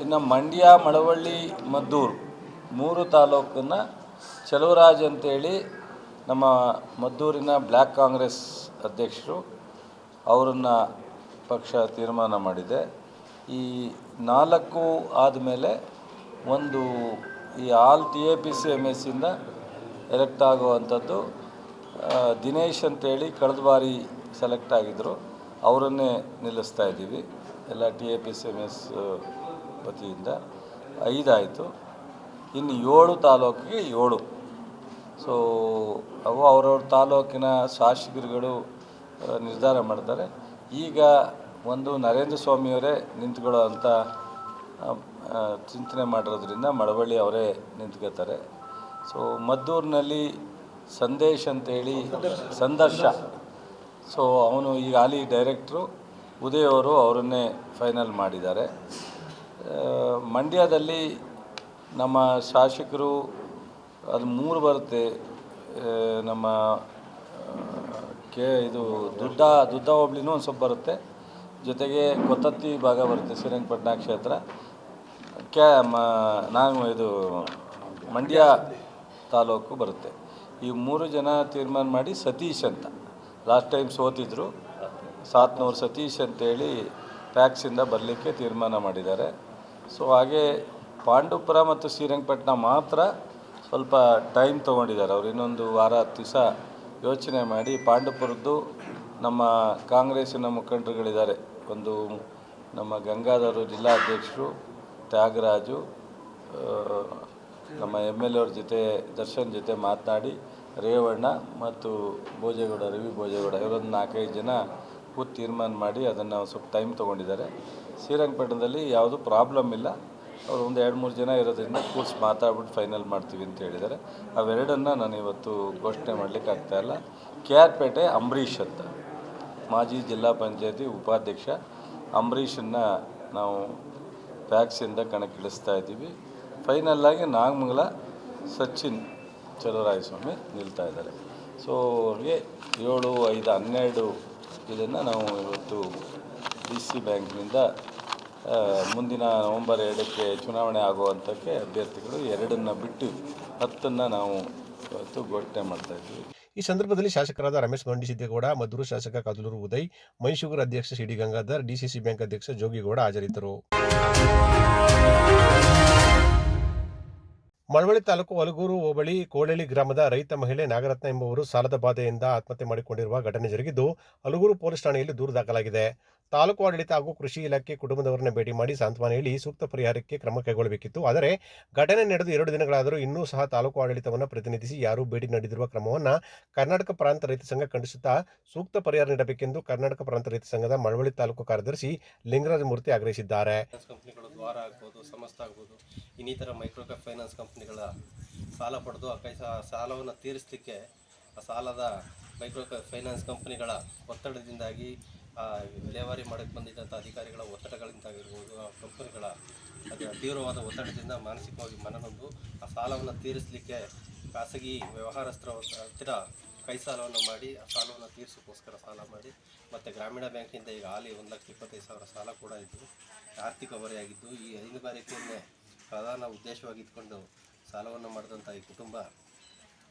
ಇನ್ನು ಮಂಡ್ಯ ಮಳವಳ್ಳಿ ಮದ್ದೂರು ಮೂರು ತಾಲೂಕನ್ನು ಚಲುವರಾಜ್ ಅಂತೇಳಿ ನಮ್ಮ ಮದ್ದೂರಿನ ಬ್ಲ್ಯಾಕ್ ಕಾಂಗ್ರೆಸ್ ಅಧ್ಯಕ್ಷರು ಅವರನ್ನು ಪಕ್ಷ ತೀರ್ಮಾನ ಮಾಡಿದೆ. ಈ ನಾಲ್ಕು ಆದಮೇಲೆ ಒಂದು ಈ all T A P C M ಎಸ್ಸಿಂದ elect ಆಗುವಂಥದ್ದು ದಿನೇಶ್ ಅಂತೇಳಿ ಕಳೆದ ಬಾರಿ ಸೆಲೆಕ್ಟ್ ಆಗಿದ್ದರು ಅವರನ್ನೇ ನಿಲ್ಲಿಸ್ತಾ ಇದ್ದೀವಿ, ಎಲ್ಲ T A P C M S ವತಿಯಿಂದ. ಐದಾಯಿತು. ಇನ್ನು ಏಳು ತಾಲೂಕಿಗೆ ಏಳು. ಸೊ ಅವು ಅವ್ರವ್ರ ತಾಲೂಕಿನ ಶಾಸಕರುಗಳು ನಿರ್ಧಾರ ಮಾಡ್ತಾರೆ. ಈಗ ಒಂದು ನರೇಂದ್ರ ಸ್ವಾಮಿಯವರೇ ನಿಂತ್ಕೊಳ್ಳೋ ಆ, ಚಿಂತನೆ ಮಾಡಿರೋದ್ರಿಂದ ಮಳವಳ್ಳಿ ಅವರೇ ನಿಂತ್ಕೋತಾರೆ ಸೊ ಮದ್ದೂರಿನಲ್ಲಿ ಸಂದೇಶ್ ಅಂತೇಳಿ ಸಂದರ್ಶ. ಸೊ ಅವನು ಈಗ ಹಾಲಿ ಡೈರೆಕ್ಟ್ರು ಉದಯ್ ಅವರು ಅವರನ್ನೇ ಫೈನಲ್ ಮಾಡಿದ್ದಾರೆ. ಮಂಡ್ಯದಲ್ಲಿ ನಮ್ಮ ಶಾಸಕರು ಅದು ಮೂರು ಬರುತ್ತೆ ನಮ್ಮ, ಕೆ, ಇದು ದುಡ್ಡ ದುಡ್ಡ ಹೋಬ್ಳಿನೂ ಒಂದು ಸ್ವಲ್ಪ ಬರುತ್ತೆ. ಜೊತೆಗೆ ಕೊತ್ತತ್ತಿ ಭಾಗ ಬರುತ್ತೆ, ಶ್ರೀರಂಗಪಟ್ಟಣ ಕ್ಷೇತ್ರ. ಕ್ಯಾ ಮ, ನಾನು ಇದು ಮಂಡ್ಯ ತಾಲೂಕು ಬರುತ್ತೆ. ಈ ಮೂರು ಜನ ತೀರ್ಮಾನ ಮಾಡಿ ಸತೀಶ್ ಅಂತ. ಲಾಸ್ಟ್ ಟೈಮ್ ಸೋತಿದ್ರು ಸಾತ್ನೂರು ಸತೀಶ್ ಅಂತೇಳಿ ಟ್ಯಾಕ್ಸಿಂದ ಬರಲಿಕ್ಕೆ ತೀರ್ಮಾನ ಮಾಡಿದ್ದಾರೆ. ಸೊ ಹಾಗೆ ಪಾಂಡುಪುರ ಮತ್ತು ಶ್ರೀರಂಗಪಟ್ಟಣ ಮಾತ್ರ ಸ್ವಲ್ಪ ಟೈಮ್ ತೊಗೊಂಡಿದ್ದಾರೆ ಅವ್ರು. ಇನ್ನೊಂದು ವಾರ, ಹತ್ತು ದಿವಸ ಯೋಚನೆ ಮಾಡಿ ಪಾಂಡುಪುರದ್ದು ನಮ್ಮ ಕಾಂಗ್ರೆಸ್ಸಿನ ಮುಖಂಡರುಗಳಿದ್ದಾರೆ. ಒಂದು ನಮ್ಮ ಗಂಗಾಧರು ಜಿಲ್ಲಾಧ್ಯಕ್ಷರು ತ್ಯಾಗರಾಜು ನಮ್ಮ ಎಂ ಎಲ್ ಎವ್ರ ಜೊತೆ, ದರ್ಶನ್ ಜೊತೆ ಮಾತನಾಡಿ ರೇವಣ್ಣ ಮತ್ತು ಭೋಜೇಗೌಡ, ರವಿ ಭೋಜೇಗೌಡ ಇವರೊಂದು ನಾಲ್ಕೈದು ಜನ ಕೂತು ತೀರ್ಮಾನ ಮಾಡಿ ಅದನ್ನು ಸ್ವಲ್ಪ ಟೈಮ್ ತೊಗೊಂಡಿದ್ದಾರೆ. ಶ್ರೀರಂಗಪಟ್ಟಣದಲ್ಲಿ ಯಾವುದೂ ಪ್ರಾಬ್ಲಮ್ ಇಲ್ಲ. ಅವರು ಒಂದು ಎರಡು ಮೂರು ಜನ ಇರೋದ್ರಿಂದ ಕೂರ್ಸಿ ಮಾತಾಡ್ಬಿಟ್ಟು ಫೈನಲ್ ಮಾಡ್ತೀವಿ ಅಂತ ಹೇಳಿದ್ದಾರೆ. ಅವೆರಡನ್ನು ನಾನು ಇವತ್ತು ಘೋಷಣೆ ಮಾಡಲಿಕ್ಕೆ ಇಲ್ಲ. ಕೆ ಆರ್ ಪೇಟೆ ಅಂಬರೀಷ್ ಅಂತ. ಮಾಜಿ ಜಿಲ್ಲಾ ಪಂಚಾಯತಿ ಉಪಾಧ್ಯಕ್ಷ. ಅಂಬರೀಷನ್ನು ನಾವು ಪ್ಯಾಕ್ಸಿಂದ ಕಣಕ್ಕಿಳಿಸ್ತಾ ಇದ್ದೀವಿ. ಫೈನಲ್ಲಾಗಿ ನಾಗಮಂಗಲ ಸಚಿನ್ ಚಲುವರಾಯಸ್ವಾಮಿ ನಿಲ್ತಾ ಇದ್ದಾರೆ. ಸೊ ಅವ್ರಿಗೆ ಏಳು, ಐದು, ಹನ್ನೆರಡು ಇದನ್ನು ನಾವು ಇವತ್ತು ಡಿ ಸಿ ಬ್ಯಾಂಕ್ನಿಂದ ಮುಂದಿನ ನವಂಬರ್ ಎರಡಕ್ಕೆ ಚುನಾವಣೆ ಆಗುವಂಥಕ್ಕೆ ಅಭ್ಯರ್ಥಿಗಳು ಎರಡನ್ನು ಬಿಟ್ಟು ಹತ್ತನ್ನು ನಾವು ಇವತ್ತು ಘೋಷಣೆ ಮಾಡ್ತಾ ಇದ್ದೀವಿ ಈ ಸಂದರ್ಭದಲ್ಲಿ ಶಾಸಕರಾದ ರಮೇಶ್ ಮಂಡಿ ಸಿದ್ದೇಗೌಡ, ಮದ್ದೂರು ಶಾಸಕ ಕದಲೂರು ಉದಯ್, ಮೈಸೂರು ಅಧ್ಯಕ್ಷ ಸಿಡಿ ಗಂಗಾಧರ್ ಡಿಸಿಸಿ ಬ್ಯಾಂಕ್ ಅಧ್ಯಕ್ಷ ಜೋಗಿಗೌಡ ಹಾಜರಿದ್ದರು. ಮಳವಳ್ಳಿ ತಾಲೂಕು ಅಲಗೂರು ಹೋಬಳಿ ಕೋಳೆಲಿ ಗ್ರಾಮದ ರೈತ ಮಹಿಳೆ ನಾಗರತ್ನ ಎಂಬುವರು ಸಾಲದ ಬಾಧೆಯಿಂದ ಆತ್ಮಹತ್ಯೆ ಮಾಡಿಕೊಂಡಿರುವ ಘಟನೆ ಜರುಗಿದ್ದು ಅಲಗೂರು ಪೊಲೀಸ್ ಠಾಣೆಯಲ್ಲಿ ದೂರು ದಾಖಲಾಗಿದೆ. ತಾಲೂಕು ಆಡಳಿತ ಹಾಗೂ ಕೃಷಿ ಇಲಾಖೆ ಕುಟುಂಬದವರನ್ನ ಭೇಟಿ ಮಾಡಿ ಸಾಂತ್ವನ ಹೇಳಿ ಸೂಕ್ತ ಪರಿಹಾರಕ್ಕೆ ಕ್ರಮ ಕೈಗೊಳ್ಳಬೇಕಿತ್ತು. ಆದರೆ ಘಟನೆ ನಡೆದು ಎರಡು ದಿನಗಳಾದರೂ ಇನ್ನೂ ಸಹ ತಾಲೂಕು ಆಡಳಿತವನ್ನು ಪ್ರತಿನಿಧಿಸಿ ಯಾರೂ ಭೇಟಿ ನೀಡಿರುವ ಕ್ರಮವನ್ನು ಕರ್ನಾಟಕ ಪ್ರಾಂತ ರೈತ ಸಂಘ ಖಂಡಿಸುತ್ತಾ ಸೂಕ್ತ ಪರಿಹಾರ ನೀಡಬೇಕೆಂದು ಕರ್ನಾಟಕ ಪ್ರಾಂತ ರೈತ ಸಂಘದ ಮಳವಳ್ಳಿ ತಾಲೂಕು ಕಾರ್ಯದರ್ಶಿ ಲಿಂಗರಾಜ ಮೂರ್ತಿ ಆಗ್ರಹಿಸಿದ್ದಾರೆ. ಕಂಪನಿಗಳು ದ್ವಾರ ಆಗ್ಬೋದು, ಸಮಸ್ತ ಆಗ್ಬೋದು, ಇನ್ನಿತರ ಮೈಕ್ರೋ ಫೈನಾನ್ಸ್ ಕಂಪನಿಗಳ ಸಾಲ ಪಡೆದು ಸಾಲವನ್ನು ತೀರಿಸಲಿಕ್ಕೆ ಸಾಲದ ಮೈಕ್ರೋ ಫೈನಾನ್ಸ್ ಕಂಪ್ನಿಗಳ ಒತ್ತಡದಿಂದಾಗಿ ವಿಲೇವಾರಿ ಮಾಡಕ್ಕೆ ಬಂದಿದ್ದಂಥ ಅಧಿಕಾರಿಗಳ ಒತ್ತಡಗಳಿಂದಾಗಿರ್ಬೋದು, ಆ ಕಂಪನಿಗಳ ಅದು ತೀವ್ರವಾದ ಒತ್ತಡದಿಂದ ಮಾನಸಿಕವಾಗಿ ಮನನೊಂದು, ಆ ಸಾಲವನ್ನು ತೀರಿಸಲಿಕ್ಕೆ ಖಾಸಗಿ ವ್ಯವಹಾರಸ್ಥರ ಹತ್ತಿರ ಕೈ ಸಾಲವನ್ನು ಮಾಡಿ, ಆ ಸಾಲವನ್ನು ತೀರಿಸೋಕ್ಕೋಸ್ಕರ ಸಾಲ ಮಾಡಿ, ಮತ್ತು ಗ್ರಾಮೀಣ ಬ್ಯಾಂಕಿಂದ ಈಗ ಹಾಲಿ ಒಂದು ಲಕ್ಷ ಇಪ್ಪತ್ತೈದು ಸಾವಿರ ಸಾಲ ಕೂಡ ಇದ್ದು, ಆರ್ಥಿಕ ಹೊರೆಯಾಗಿದ್ದು, ಈ ಹೈನುಗಾರಿಕೆಯನ್ನೇ ಪ್ರಧಾನ ಉದ್ದೇಶವಾಗಿ ಇಟ್ಕೊಂಡು ಸಾಲವನ್ನು ಮಾಡಿದಂಥ ಈ ಕುಟುಂಬ,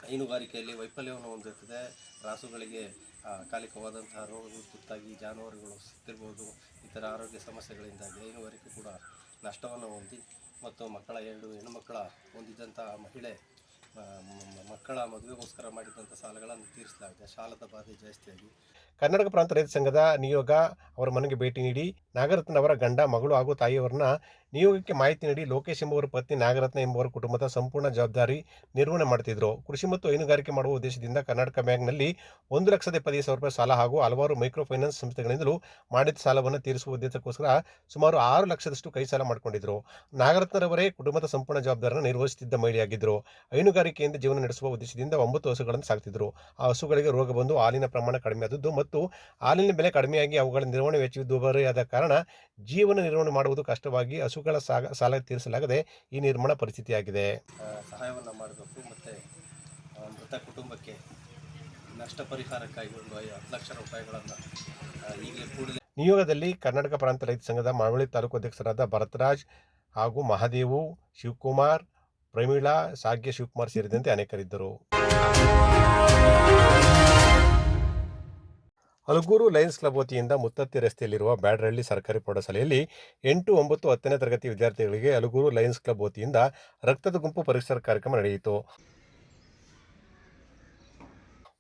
ಹೈನುಗಾರಿಕೆಯಲ್ಲಿ ವೈಫಲ್ಯವನ್ನು ಹೊಂದಿರ್ತದೆ ರಾಸುಗಳಿಗೆ ಆ, ಅಕಾಲಿಕವಾದಂತಹ ರೋಗಗಳು ತುತ್ತಾಗಿ ಜಾನುವಾರುಗಳು ಸತ್ತಿರ್ಬೋದು ಇತರ ಆರೋಗ್ಯ ಸಮಸ್ಯೆಗಳಿಂದಾಗಿ ಹೈನುಗಾರಿಕೆ ಕೂಡ ನಷ್ಟವನ್ನು ಹೊಂದಿ ಮತ್ತು ಮಕ್ಕಳ ಎರಡು ಹೆಣ್ಣುಮಕ್ಕಳ ಹೊಂದಿದ್ದಂತಹ ಮಹಿಳೆ ಮಕ್ಕಳ ಮದುವೆಗೋಸ್ಕರ ಮಾಡಿದಂಥ ಸಾಲಗಳನ್ನು ತೀರಿಸಲಾಗಿದೆ. ಸಾಲದ ಬಾಧೆ ಜಾಸ್ತಿಯಾಗಿ. ಕರ್ನಾಟಕ ಪ್ರಾಂತ ರೈತ ಸಂಘದ ನಿಯೋಗ ಅವರ ಮನೆಗೆ ಭೇಟಿ ನೀಡಿ ನಾಗರತ್ನ ಅವರ ಗಂಡ ಮಗಳು ಹಾಗೂ ತಾಯಿಯವರನ್ನ ನಿಯೋಗಕ್ಕೆ ಮಾಹಿತಿ ನೀಡಿ ಲೋಕೇಶ್ ಎಂಬುವರ ಪತ್ನಿ ನಾಗರತ್ನ ಎಂಬುವರ ಕುಟುಂಬದ ಸಂಪೂರ್ಣ ಜವಾಬ್ದಾರಿ ನಿರ್ವಹಣೆ ಮಾಡುತ್ತಿದ್ದರು ಕೃಷಿ ಮತ್ತು ಹೈನುಗಾರಿಕೆ ಮಾಡುವ ಉದ್ದೇಶದಿಂದ ಕರ್ನಾಟಕ ಬ್ಯಾಂಕ್ನಲ್ಲಿ ಒಂದು ಲಕ್ಷದ ಇಪ್ಪತ್ತೈದು ಸಾವಿರ ರೂಪಾಯಿ ಸಾಲ ಹಾಗೂ ಹಲವಾರು ಮೈಕ್ರೋ ಫೈನಾನ್ಸ್ ಸಂಸ್ಥೆಗಳಿಂದಲೂ ಮಾಡಿದ ಸಾಲವನ್ನು ತೀರಿಸುವ ಉದ್ದೇಶಕ್ಕೋಸ್ಕರ ಸುಮಾರು ಆರು ಲಕ್ಷದಷ್ಟು ಕೈ ಸಾಲ ಮಾಡಿಕೊಂಡಿದ್ದರು ನಾಗರತ್ನರವರೇ ಕುಟುಂಬದ ಸಂಪೂರ್ಣ ಜವಾಬ್ದಾರಿಯನ್ನು ನಿರ್ವಹಿಸುತ್ತಿದ್ದ ಮಹಿಳೆಯಾಗಿದ್ದರು ಹೈನುಗಾರಿಕೆಯಿಂದ ಜೀವನ ನಡೆಸುವ ಉದ್ದೇಶದಿಂದ ಒಂಬತ್ತು ಹಸುಗಳನ್ನು ಸಾಕ್ತಿದ್ರು. ಆ ಹಸುಗಳಿಗೆ ರೋಗ ಬಂದು ಹಾಲಿನ ಪ್ರಮಾಣ ಕಡಿಮೆಯಾದದ್ದು ಮತ್ತು ಹಾಲಿನ ಬೆಲೆ ಕಡಿಮೆಯಾಗಿ ಅವುಗಳ ನಿರ್ವಹಣೆ ವೆಚ್ಚ ದುಬಾರಿಯಾದ ಕಾರಣ ಜೀವನ ನಿರ್ವಹಣೆ ಮಾಡುವುದು ಕಷ್ಟವಾಗಿ ಹಸುಗಳ ಸಾಗ ಸಾಲ ತೀರಿಸಲಾಗದೆ ಈ ನಿರ್ಮಾಣ ಪರಿಸ್ಥಿತಿಯಾಗಿದೆ. ಸಹಾಯವನ್ನು ಮಾಡಬೇಕು ಮತ್ತು ಮೃತ ಕುಟುಂಬಕ್ಕೆ ನಷ್ಟ ಪರಿಹಾರಕ್ಕಾಗಿ ಒಂದು ಹತ್ತು ಲಕ್ಷ ರೂಪಾಯಿಗಳನ್ನು ಈಗಲೇ ಕೂಡಲೇ ನಿಯೋಗದಲ್ಲಿ ಕರ್ನಾಟಕ ಪ್ರಾಂತ ರೈತ ಸಂಘದ ಮಳವಳ್ಳಿ ತಾಲೂಕು ಅಧ್ಯಕ್ಷರಾದ ಭರತರಾಜ್ ಹಾಗೂ ಮಹಾದೇವು ಶಿವಕುಮಾರ್ ಪ್ರಮೀಳಾ ಸಾಗ್ಯ ಶಿವಕುಮಾರ್ ಸೇರಿದಂತೆ ಅನೇಕರಿದ್ದರು. ಹಲಗೂರು ಲಯನ್ಸ್ ಕ್ಲಬ್ ವತಿಯಿಂದ ಮುತ್ತತ್ತಿ ರಸ್ತೆಯಲ್ಲಿರುವ ಬ್ಯಾಡ್ರಹಳ್ಳಿ ಸರ್ಕಾರಿ ಪ್ರೌಢಶಾಲೆಯಲ್ಲಿ ಎಂಟು ಒಂಬತ್ತು ಹತ್ತನೇ ತರಗತಿ ವಿದ್ಯಾರ್ಥಿಗಳಿಗೆ ಹಲಗೂರು ಲಯನ್ಸ್ ಕ್ಲಬ್ ವತಿಯಿಂದ ರಕ್ತದ ಗುಂಪು ಪರಿಸರ ಕಾರ್ಯಕ್ರಮ ನಡೆಯಿತು.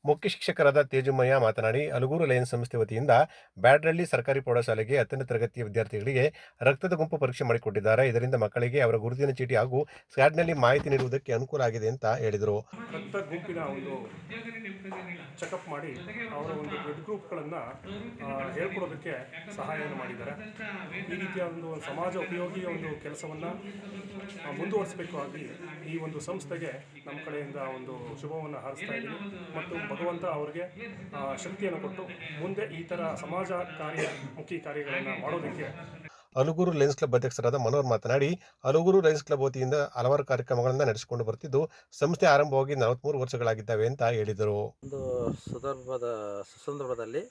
ಮುಖ್ಯ ಶಿಕ್ಷಕರಾದ ತೇಜುಮಯ್ಯ ಮಾತನಾಡಿ, ಅಲಗೂರು ಲಯನ್ಸ್ ಸಂಸ್ಥೆ ವತಿಯಿಂದ ಬ್ಯಾಡ್ರಳ್ಳಿ ಸರ್ಕಾರಿ ಪ್ರೌಢಶಾಲೆಗೆ ಹತ್ತನೇ ತರಗತಿಯ ವಿದ್ಯಾರ್ಥಿಗಳಿಗೆ ರಕ್ತದ ಗುಂಪು ಪರೀಕ್ಷೆ ಮಾಡಿಕೊಟ್ಟಿದ್ದಾರೆ. ಇದರಿಂದ ಮಕ್ಕಳಿಗೆ ಅವರ ಗುರುತಿನ ಚೀಟಿ ಹಾಗೂ ಸ್ಕ್ಯಾಡ್ನಲ್ಲಿ ಮಾಹಿತಿ ನೀಡುವುದಕ್ಕೆ ಅನುಕೂಲ ಆಗಿದೆ ಅಂತ ಹೇಳಿದರು. ರಕ್ತ ಗುಂಪಿನ ಒಂದು ಚೆಕಪ್ ಮಾಡಿ ಅವರ ಒಂದು ಬ್ಲಡ್ ಗ್ರೂಪ್ಗಳನ್ನು ಹೇಳ್ಕೊಡೋದಕ್ಕೆ ಸಹಾಯವನ್ನು ಮಾಡಿದ್ದಾರೆ. ಈ ರೀತಿಯ ಒಂದು ಸಮಾಜ ಉಪಯೋಗಿ ಒಂದು ಕೆಲಸವನ್ನು ಮುಂದುವರಿಸಬೇಕು ಆಗಿ ಈ ಒಂದು ಸಂಸ್ಥೆಗೆ ನಮ್ಮ ಕಡೆಯಿಂದ ಒಂದು ಶುಭವನ್ನು ಹಾರಿಸ್ತಾ ಇದ್ದೀನಿ. ಮತ್ತು ಭಗವಂತ ಅವರಿಗೆ ಶಕ್ತಿಯನ್ನು ಕೊಟ್ಟು ಮುಂದೆ ಈ ತರ ಸಮಾಜ ಕಾರ್ಯ ಮುಖಿ ಕಾರ್ಯಗಳನ್ನು ಮಾಡೋದಕ್ಕೆ ಅಲುಗೂರು ಲಯನ್ಸ್ ಕ್ಲಬ್ ಅಧ್ಯಕ್ಷರಾದ ಮನೋಹರ್ ಮಾತನಾಡಿ ಅಲುಗೂರು ಲಯನ್ಸ್ ಕ್ಲಬ್ ವತಿಯಿಂದ ಹಲವಾರು ಕಾರ್ಯಕ್ರಮಗಳನ್ನು ನಡೆಸಿಕೊಂಡು ಬರ್ತಿದ್ದು ಸಂಸ್ಥೆ ಆರಂಭವಾಗಿ ನಲವತ್ಮೂರು ವರ್ಷಗಳಾಗಿದ್ದಾವೆ ಅಂತ ಹೇಳಿದರು. ಒಂದು ಸಂದರ್ಭದ ಸುಸಂದರ್ಭದಲ್ಲಿ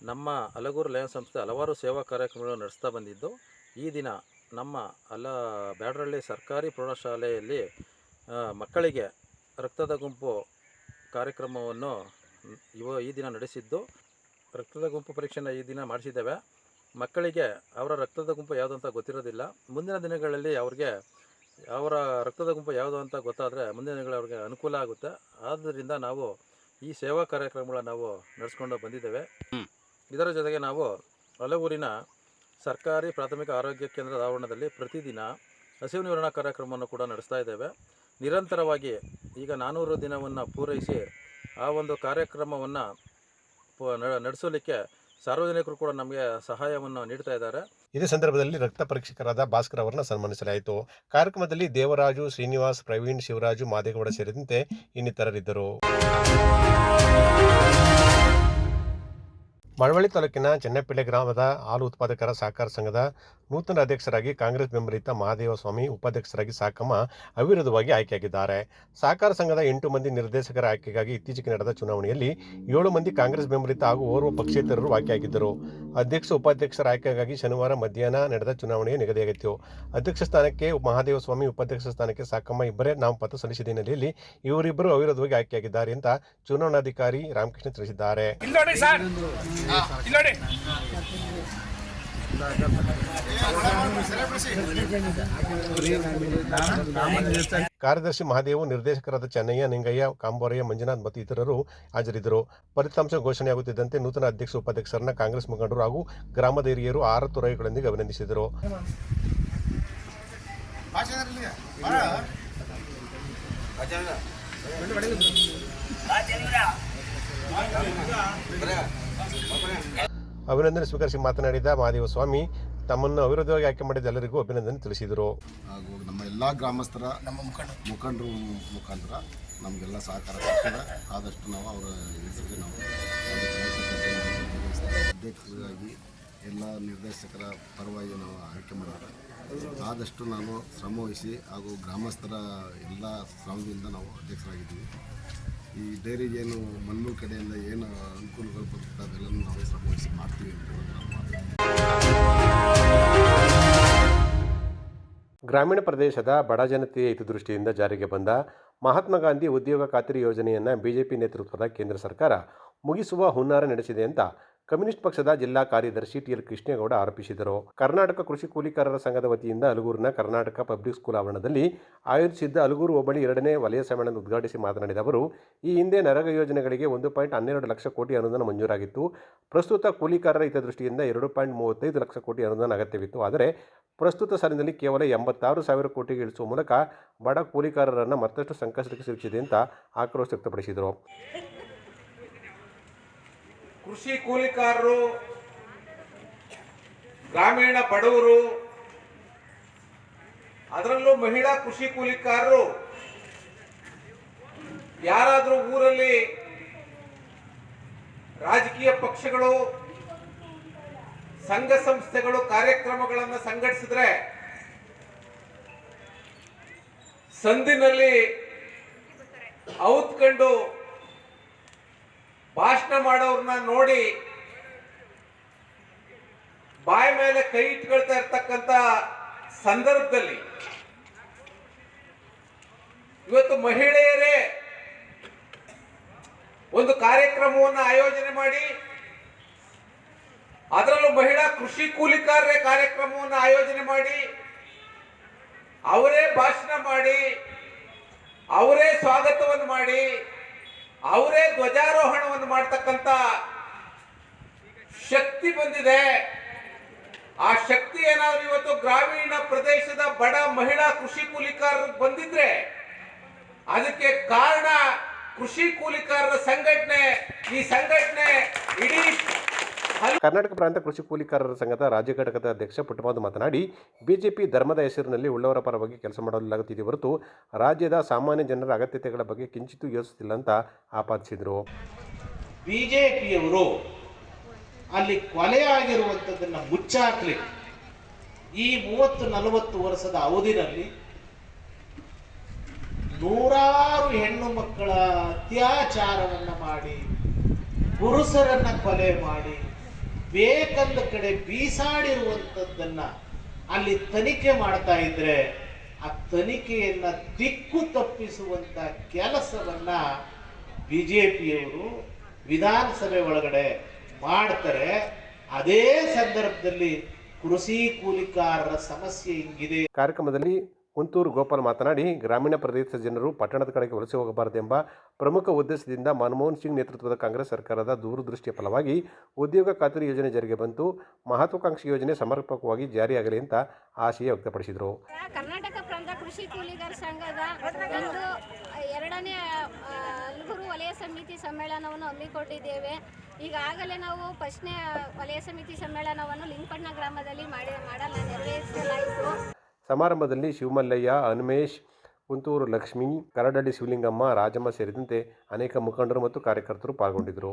ನಮ್ಮ ಅಲಗೂರು ಲಯನ್ಸ್ ಸಂಸ್ಥೆ ಹಲವಾರು ಸೇವಾ ಕಾರ್ಯಕ್ರಮಗಳನ್ನು ನಡೆಸ್ತಾ ಬಂದಿದ್ದು ಈ ದಿನ ನಮ್ಮ ಅಲ ಬ್ಯಾಡ್ರಳ್ಳಿ ಸರ್ಕಾರಿ ಪ್ರೌಢಶಾಲೆಯಲ್ಲಿ ಮಕ್ಕಳಿಗೆ ರಕ್ತದ ಗುಂಪು ಕಾರ್ಯಕ್ರಮವನ್ನು ಇವ ಈ ದಿನ ನಡೆಸಿದ್ದು. ರಕ್ತದ ಗುಂಪು ಪರೀಕ್ಷೆನ ಈ ದಿನ ಮಾಡಿಸಿದ್ದೇವೆ. ಮಕ್ಕಳಿಗೆ ಅವರ ರಕ್ತದ ಗುಂಪು ಯಾವುದು ಅಂತ ಗೊತ್ತಿರೋದಿಲ್ಲ. ಮುಂದಿನ ದಿನಗಳಲ್ಲಿ ಅವ್ರಿಗೆ ಅವರ ರಕ್ತದ ಗುಂಪು ಯಾವುದು ಅಂತ ಗೊತ್ತಾದರೆ ಮುಂದಿನ ದಿನಗಳಲ್ಲಿ ಅವ್ರಿಗೆ ಅನುಕೂಲ ಆಗುತ್ತೆ. ಆದ್ದರಿಂದ ನಾವು ಈ ಸೇವಾ ಕಾರ್ಯಕ್ರಮಗಳನ್ನ ನಾವು ನಡೆಸ್ಕೊಂಡು ಬಂದಿದ್ದೇವೆ. ಇದರ ಜೊತೆಗೆ ನಾವು ಹಲವೂರಿನ ಸರ್ಕಾರಿ ಪ್ರಾಥಮಿಕ ಆರೋಗ್ಯ ಕೇಂದ್ರದ ಆವರಣದಲ್ಲಿ ಪ್ರತಿದಿನ ಹಸಿವು ನಿವಾರಣಾ ಕಾರ್ಯಕ್ರಮವನ್ನು ಕೂಡ ನಡೆಸ್ತಾ ಇದ್ದೇವೆ. ನಿರಂತರವಾಗಿ ಈಗ ನಾನ್ನೂರು ದಿನವನ್ನು ಪೂರೈಸಿ ಆ ಒಂದು ಕಾರ್ಯಕ್ರಮವನ್ನು ನಡೆಸಲಿಕ್ಕೆ ಸಾರ್ವಜನಿಕರು ಕೂಡ ನಮಗೆ ಸಹಾಯವನ್ನು ನೀಡ್ತಾ ಇದ್ದಾರೆ. ಇದೇ ಸಂದರ್ಭದಲ್ಲಿ ರಕ್ತ ಪರೀಕ್ಷಕರಾದ ಭಾಸ್ಕರ್ ಅವರನ್ನು ಸನ್ಮಾನಿಸಲಾಯಿತು. ಕಾರ್ಯಕ್ರಮದಲ್ಲಿ ದೇವರಾಜು, ಶ್ರೀನಿವಾಸ್, ಪ್ರವೀಣ್, ಶಿವರಾಜು, ಮಾದೇಗೌಡ ಸೇರಿದಂತೆ ಇನ್ನಿತರರಿದ್ದರು. ಮಳವಳ್ಳಿ ತಾಲೂಕಿನ ಚೆನ್ನಪಿಳ್ಳೆ ಗ್ರಾಮದ ಹಾಲು ಉತ್ಪಾದಕರ ಸಹಕಾರ ಸಂಘದ ನೂತನ ಅಧ್ಯಕ್ಷರಾಗಿ ಕಾಂಗ್ರೆಸ್ ಬೆಂಬಲಿತ ಮಹಾದೇವಸ್ವಾಮಿ ಉಪಾಧ್ಯಕ್ಷರಾಗಿ ಸಾಕಮ್ಮ ಅವಿರೋಧವಾಗಿ ಆಯ್ಕೆಯಾಗಿದ್ದಾರೆ. ಸಹಕಾರ ಸಂಘದ ಎಂಟು ಮಂದಿ ನಿರ್ದೇಶಕರ ಆಯ್ಕೆಗಾಗಿ ಇತ್ತೀಚೆಗೆ ನಡೆದ ಚುನಾವಣೆಯಲ್ಲಿ ಏಳು ಮಂದಿ ಕಾಂಗ್ರೆಸ್ ಬೆಂಬಲಿತ ಹಾಗೂ ಓರ್ವ ಪಕ್ಷೇತರರು ಆಯ್ಕೆಯಾಗಿದ್ದರು. ಅಧ್ಯಕ್ಷ ಉಪಾಧ್ಯಕ್ಷರ ಆಯ್ಕೆಗಾಗಿ ಶನಿವಾರ ಮಧ್ಯಾಹ್ನ ನಡೆದ ಚುನಾವಣೆ ನಿಗದಿಯಾಗಿತ್ತು. ಅಧ್ಯಕ್ಷ ಸ್ಥಾನಕ್ಕೆ ಮಹಾದೇವಸ್ವಾಮಿ ಉಪಾಧ್ಯಕ್ಷ ಸ್ಥಾನಕ್ಕೆ ಸಾಕಮ್ಮ ಇಬ್ಬರೇ ನಾಮಪತ್ರ ಸಲ್ಲಿಸಿದ ಹಿನ್ನೆಲೆಯಲ್ಲಿ ಇವರಿಬ್ಬರು ಅವಿರೋಧವಾಗಿ ಆಯ್ಕೆಯಾಗಿದ್ದಾರೆ ಅಂತ ಚುನಾವಣಾಧಿಕಾರಿ ರಾಮಕೃಷ್ಣ ತಿಳಿಸಿದ್ದಾರೆ. ಕಾರ್ಯದರ್ಶಿ ಮಹಾದೇವು, ನಿರ್ದೇಶಕರಾದ ಚೆನ್ನಯ್ಯ, ನಿಂಗಯ್ಯ, ಕಾಂಬೋರಯ್ಯ, ಮಂಜುನಾಥ್ ಮತ್ತು ಇತರರು ಹಾಜರಿದ್ದರು. ಫಲಿತಾಂಶ ಘೋಷಣೆಯಾಗುತ್ತಿದ್ದಂತೆ ನೂತನ ಅಧ್ಯಕ್ಷ ಉಪಾಧ್ಯಕ್ಷರನ್ನ ಕಾಂಗ್ರೆಸ್ ಮುಖಂಡರು ಹಾಗೂ ಗ್ರಾಮದ ಹಿರಿಯರು ಆರು ತುರೈಗಳೊಂದಿಗೆ ಅಭಿನಂದಿಸಿದರು. ಅಭಿನಂದನೆ ಸ್ವೀಕರಿಸಿ ಮಾತನಾಡಿದ ಮಹಾದೇವ ಸ್ವಾಮಿ ತಮ್ಮನ್ನು ಅವಿರೋಧವಾಗಿ ಆಯ್ಕೆ ಮಾಡಿದ ಎಲ್ಲರಿಗೂ ಅಭಿನಂದನೆ ತಿಳಿಸಿದರು. ಹಾಗೂ ನಮ್ಮ ಎಲ್ಲ ಗ್ರಾಮಸ್ಥರ ನಮ್ಮ ಮುಖಂಡ ಮುಖಂಡರು ಮುಖಾಂತರ ನಮಗೆಲ್ಲ ಸಹಕಾರ ಕೊಡ್ತಾರೆ. ಆದಷ್ಟು ನಾವು ಅವರ ಹೆಸರಿಗೆ ನಾವು ಅಧ್ಯಕ್ಷರಿಗಾಗಿ ಅಧ್ಯಕ್ಷರಾಗಿ ಎಲ್ಲ ನಿರ್ದೇಶಕರ ಪರವಾಗಿ ನಾವು ಆಯ್ಕೆ ಮಾಡಿದ್ದಾರೆ ಆದಷ್ಟು ನಾನು ಶ್ರಮವಹಿಸಿ ಹಾಗೂ ಗ್ರಾಮಸ್ಥರ ಎಲ್ಲ ಶ್ರಮದಿಂದ ನಾವು ಅಧ್ಯಕ್ಷರಾಗಿದ್ದೀವಿ. ಈ ಡೈರಿಗೆ ಏನು ಮಣ್ಣು ಕಡೆಯಿಂದ ಏನು ಅನುಕೂಲಗಳು ಬರುತ್ತೆ ಅದೆಲ್ಲ ನಾವು ಶ್ರಮವಹಿಸಿ ಮಾಡ್ತೀವಿ ಗ್ರಾಮೀಣ ಪ್ರದೇಶದ ಬಡ ಜನತೆಯ ಹಿತದೃಷ್ಟಿಯಿಂದ ಜಾರಿಗೆ ಬಂದ ಮಹಾತ್ಮ ಗಾಂಧಿ ಉದ್ಯೋಗ ಖಾತ್ರಿ ಯೋಜನೆಯನ್ನು ಬಿಜೆಪಿ ನೇತೃತ್ವದ ಕೇಂದ್ರ ಸರ್ಕಾರ ಮುಗಿಸುವ ಹುನ್ನಾರ ನಡೆಸಿದೆ ಅಂತ ಕಮ್ಯುನಿಸ್ಟ್ ಪಕ್ಷದ ಜಿಲ್ಲಾ ಕಾರ್ಯದರ್ಶಿ ಟಿಎಲ್ ಕೃಷ್ಣೇಗೌಡ ಆರೋಪಿಸಿದರು. ಕರ್ನಾಟಕ ಕೃಷಿ ಕೂಲಿಕಾರರ ಸಂಘದ ವತಿಯಿಂದ ಅಲಗೂರಿನ ಕರ್ನಾಟಕ ಪಬ್ಲಿಕ್ ಸ್ಕೂಲ್ ಆವರಣದಲ್ಲಿ ಆಯೋಜಿಸಿದ್ದ ಅಲಗೂರು ಹೋಬಳಿ ಎರಡನೇ ವಲಯ ಸಮ್ಮೇಳನ ಉದ್ಘಾಟಿಸಿ ಮಾತನಾಡಿದ ಅವರು, ಈ ಹಿಂದೆ ನರಗ ಯೋಜನೆಗಳಿಗೆ ಒಂದು ಪಾಯಿಂಟ್ ಹನ್ನೆರಡು ಲಕ್ಷ ಕೋಟಿ ಅನುದಾನ ಮಂಜೂರಾಗಿತ್ತು. ಪ್ರಸ್ತುತ ಕೂಲಿಕಾರರ ಹಿತದೃಷ್ಟಿಯಿಂದ ಎರಡು ಪಾಯಿಂಟ್ ಮೂವತ್ತೈದು ಲಕ್ಷ ಕೋಟಿ ಅನುದಾನ ಅಗತ್ಯವಿತ್ತು. ಆದರೆ ಪ್ರಸ್ತುತ ಸಾಲಿನಲ್ಲಿ ಕೇವಲ ಎಂಬತ್ತಾರು ಸಾವಿರ ಕೋಟಿಗೆ ಇಳಿಸುವ ಮೂಲಕ ಬಡ ಕೂಲಿಕಾರರನ್ನು ಮತ್ತಷ್ಟು ಸಂಕಷ್ಟಕ್ಕೆ ಸಿಲುಕಿಸಿದೆ ಅಂತ ಆಕ್ರೋಶ ವ್ಯಕ್ತಪಡಿಸಿದರು. ಕೃಷಿ ಕೂಲಿಕಾರರು, ಗ್ರಾಮೀಣ ಬಡವರು, ಅದರಲ್ಲೂ ಮಹಿಳಾ ಕೃಷಿ ಕೂಲಿಕಾರರು, ಯಾರಾದರೂ ಊರಲ್ಲಿ ರಾಜಕೀಯ ಪಕ್ಷಗಳು, ಸಂಘ ಸಂಸ್ಥೆಗಳು ಕಾರ್ಯಕ್ರಮಗಳನ್ನು ಸಂಘಟಿಸಿದ್ರೆ ಸಂದಿನಲ್ಲಿ ಔತ್ಕೊಂಡು ಭಾಷಣ ಮಾಡೋರ್ನ ನೋಡಿ ಬಾಯಿ ಮೇಲೆ ಕೈ ಇಟ್ಕೊಳ್ತಾ ಇರ್ತಕ್ಕಂಥ ಸಂದರ್ಭದಲ್ಲಿ ಇವತ್ತು ಮಹಿಳೆಯರೇ ಒಂದು ಕಾರ್ಯಕ್ರಮವನ್ನು ಆಯೋಜನೆ ಮಾಡಿ, ಅದರಲ್ಲೂ ಮಹಿಳಾ ಕೃಷಿ ಕೂಲಿಕಾರರೇ ಕಾರ್ಯಕ್ರಮವನ್ನು ಆಯೋಜನೆ ಮಾಡಿ, ಅವರೇ ಭಾಷಣ ಮಾಡಿ, ಅವರೇ ಸ್ವಾಗತವನ್ನು ಮಾಡಿ ಅವರೇ ಧ್ವಜಾರೋಹಣವನ್ನು ಮಾಡ್ತಕ್ಕಂಥ ಶಕ್ತಿ ಬಂದಿದೆ. ಆ ಶಕ್ತಿ ಏನಾದ್ರು ಇವತ್ತು ಗ್ರಾಮೀಣ ಪ್ರದೇಶದ ಬಡ ಮಹಿಳಾ ಕೃಷಿ ಕೂಲಿಕಾರರು ಬಂದಿದ್ರೆ ಅದಕ್ಕೆ ಕಾರಣ ಕೃಷಿ ಕೂಲಿಕಾರರ ಸಂಘಟನೆ. ಈ ಸಂಘಟನೆ ಇಡೀ ಕರ್ನಾಟಕ ಪ್ರಾಂತ ಕೃಷಿ ಕೂಲಿಕಾರರ ಸಂಘದ ರಾಜ್ಯ ಘಟಕದ ಅಧ್ಯಕ್ಷ ಪುಟ್ಟಬಾದು ಮಾತನಾಡಿ, ಬಿಜೆಪಿ ಧರ್ಮದ ಹೆಸರಿನಲ್ಲಿ ಉಳ್ಳವರ ಪರವಾಗಿ ಕೆಲಸ ಮಾಡಲಾಗುತ್ತಿದೆ ಹೊರತು ರಾಜ್ಯದ ಸಾಮಾನ್ಯ ಜನರ ಅಗತ್ಯತೆಗಳ ಬಗ್ಗೆ ಕಿಂಚಿತ್ತೂ ಯೋಚಿಸುತ್ತಿಲ್ಲ ಅಂತ ಆಪಾದಿಸಿದರು. ಬಿಜೆಪಿಯವರು ಅಲ್ಲಿ ಕೊಲೆ ಆಗಿರುವಂಥದ್ದನ್ನು ಮುಚ್ಚಾಕ್ಲಿ. ಈ ಮೂವತ್ತು ನಲವತ್ತು ವರ್ಷದ ಅವಧಿನಲ್ಲಿ ನೂರಾರು ಹೆಣ್ಣು ಮಕ್ಕಳ ಅತ್ಯಾಚಾರವನ್ನು ಮಾಡಿ, ಪುರುಷರನ್ನು ಕೊಲೆ ಮಾಡಿ ಬೇಕಂದ ಕಡೆ ಬೀಸಾಡಿರುವಂಥದ್ದನ್ನ ಅಲ್ಲಿ ತನಿಖೆ ಮಾಡ್ತಾ ಇದ್ರೆ ಆ ತನಿಖೆಯನ್ನ ದಿಕ್ಕು ತಪ್ಪಿಸುವಂತ ಕೆಲಸವನ್ನ ಬಿಜೆಪಿಯವರು ವಿಧಾನಸಭೆ ಒಳಗಡೆ ಮಾಡ್ತಾರೆ. ಅದೇ ಸಂದರ್ಭದಲ್ಲಿ ಕೃಷಿ ಕೂಲಿಕಾರರ ಸಮಸ್ಯೆ ಹಿಂಗಿದೆ. ಕಾರ್ಯಕ್ರಮದಲ್ಲಿ ಕುಂತೂರು ಗೋಪಾಲ್ ಮಾತನಾಡಿ, ಗ್ರಾಮೀಣ ಪ್ರದೇಶದ ಜನರು ಪಟ್ಟಣದ ಕಡೆಗೆ ವಲಸೆ ಹೋಗಬಾರದೆಂಬ ಪ್ರಮುಖ ಉದ್ದೇಶದಿಂದ ಮನಮೋಹನ್ ಸಿಂಗ್ ನೇತೃತ್ವದ ಕಾಂಗ್ರೆಸ್ ಸರ್ಕಾರದ ದೂರದೃಷ್ಟಿಯ ಫಲವಾಗಿ ಉದ್ಯೋಗ ಖಾತರಿ ಯೋಜನೆ ಜಾರಿಗೆ ಬಂತು. ಮಹತ್ವಾಕಾಂಕ್ಷಿ ಯೋಜನೆ ಸಮರ್ಪಕವಾಗಿ ಜಾರಿಯಾಗಲಿ ಅಂತ ಆಶಯ ವ್ಯಕ್ತಪಡಿಸಿದರು. ಕರ್ನಾಟಕ ಕೃಷಿ ಕೂಲಿಗಾರ ಸಂಘದ ಇಂದು ಎರಡನೇ ವಲಯ ಸಮಿತಿ ಸಮ್ಮೇಳನವನ್ನು ಹಮ್ಮಿಕೊಂಡಿದ್ದೇವೆ. ಈಗಾಗಲೇ ನಾವು ಫಸ್ಟ್ನೇ ವಲಯ ಸಮಿತಿ ಸಮ್ಮೇಳನವನ್ನು ಲಿಂಗಪಟ್ಟಣ ಗ್ರಾಮದಲ್ಲಿ ಮಾಡಿ, ಮಾಡಲು ನೆರವೇರಿಸಲಾಯಿತು. ಸಮಾರಂಭದಲ್ಲಿ ಶಿವಮಲ್ಲಯ್ಯ ಹನುಮೇಶ್ ಕುಂತೂರು ಲಕ್ಷ್ಮಿ ಕರಡಳ್ಳಿ ಶಿವಲಿಂಗಮ್ಮ ರಾಜಮ್ಮ ಸೇರಿದಂತೆ ಅನೇಕ ಮುಖಂಡರು ಮತ್ತು ಕಾರ್ಯಕರ್ತರು ಪಾಲ್ಗೊಂಡಿದ್ದರು.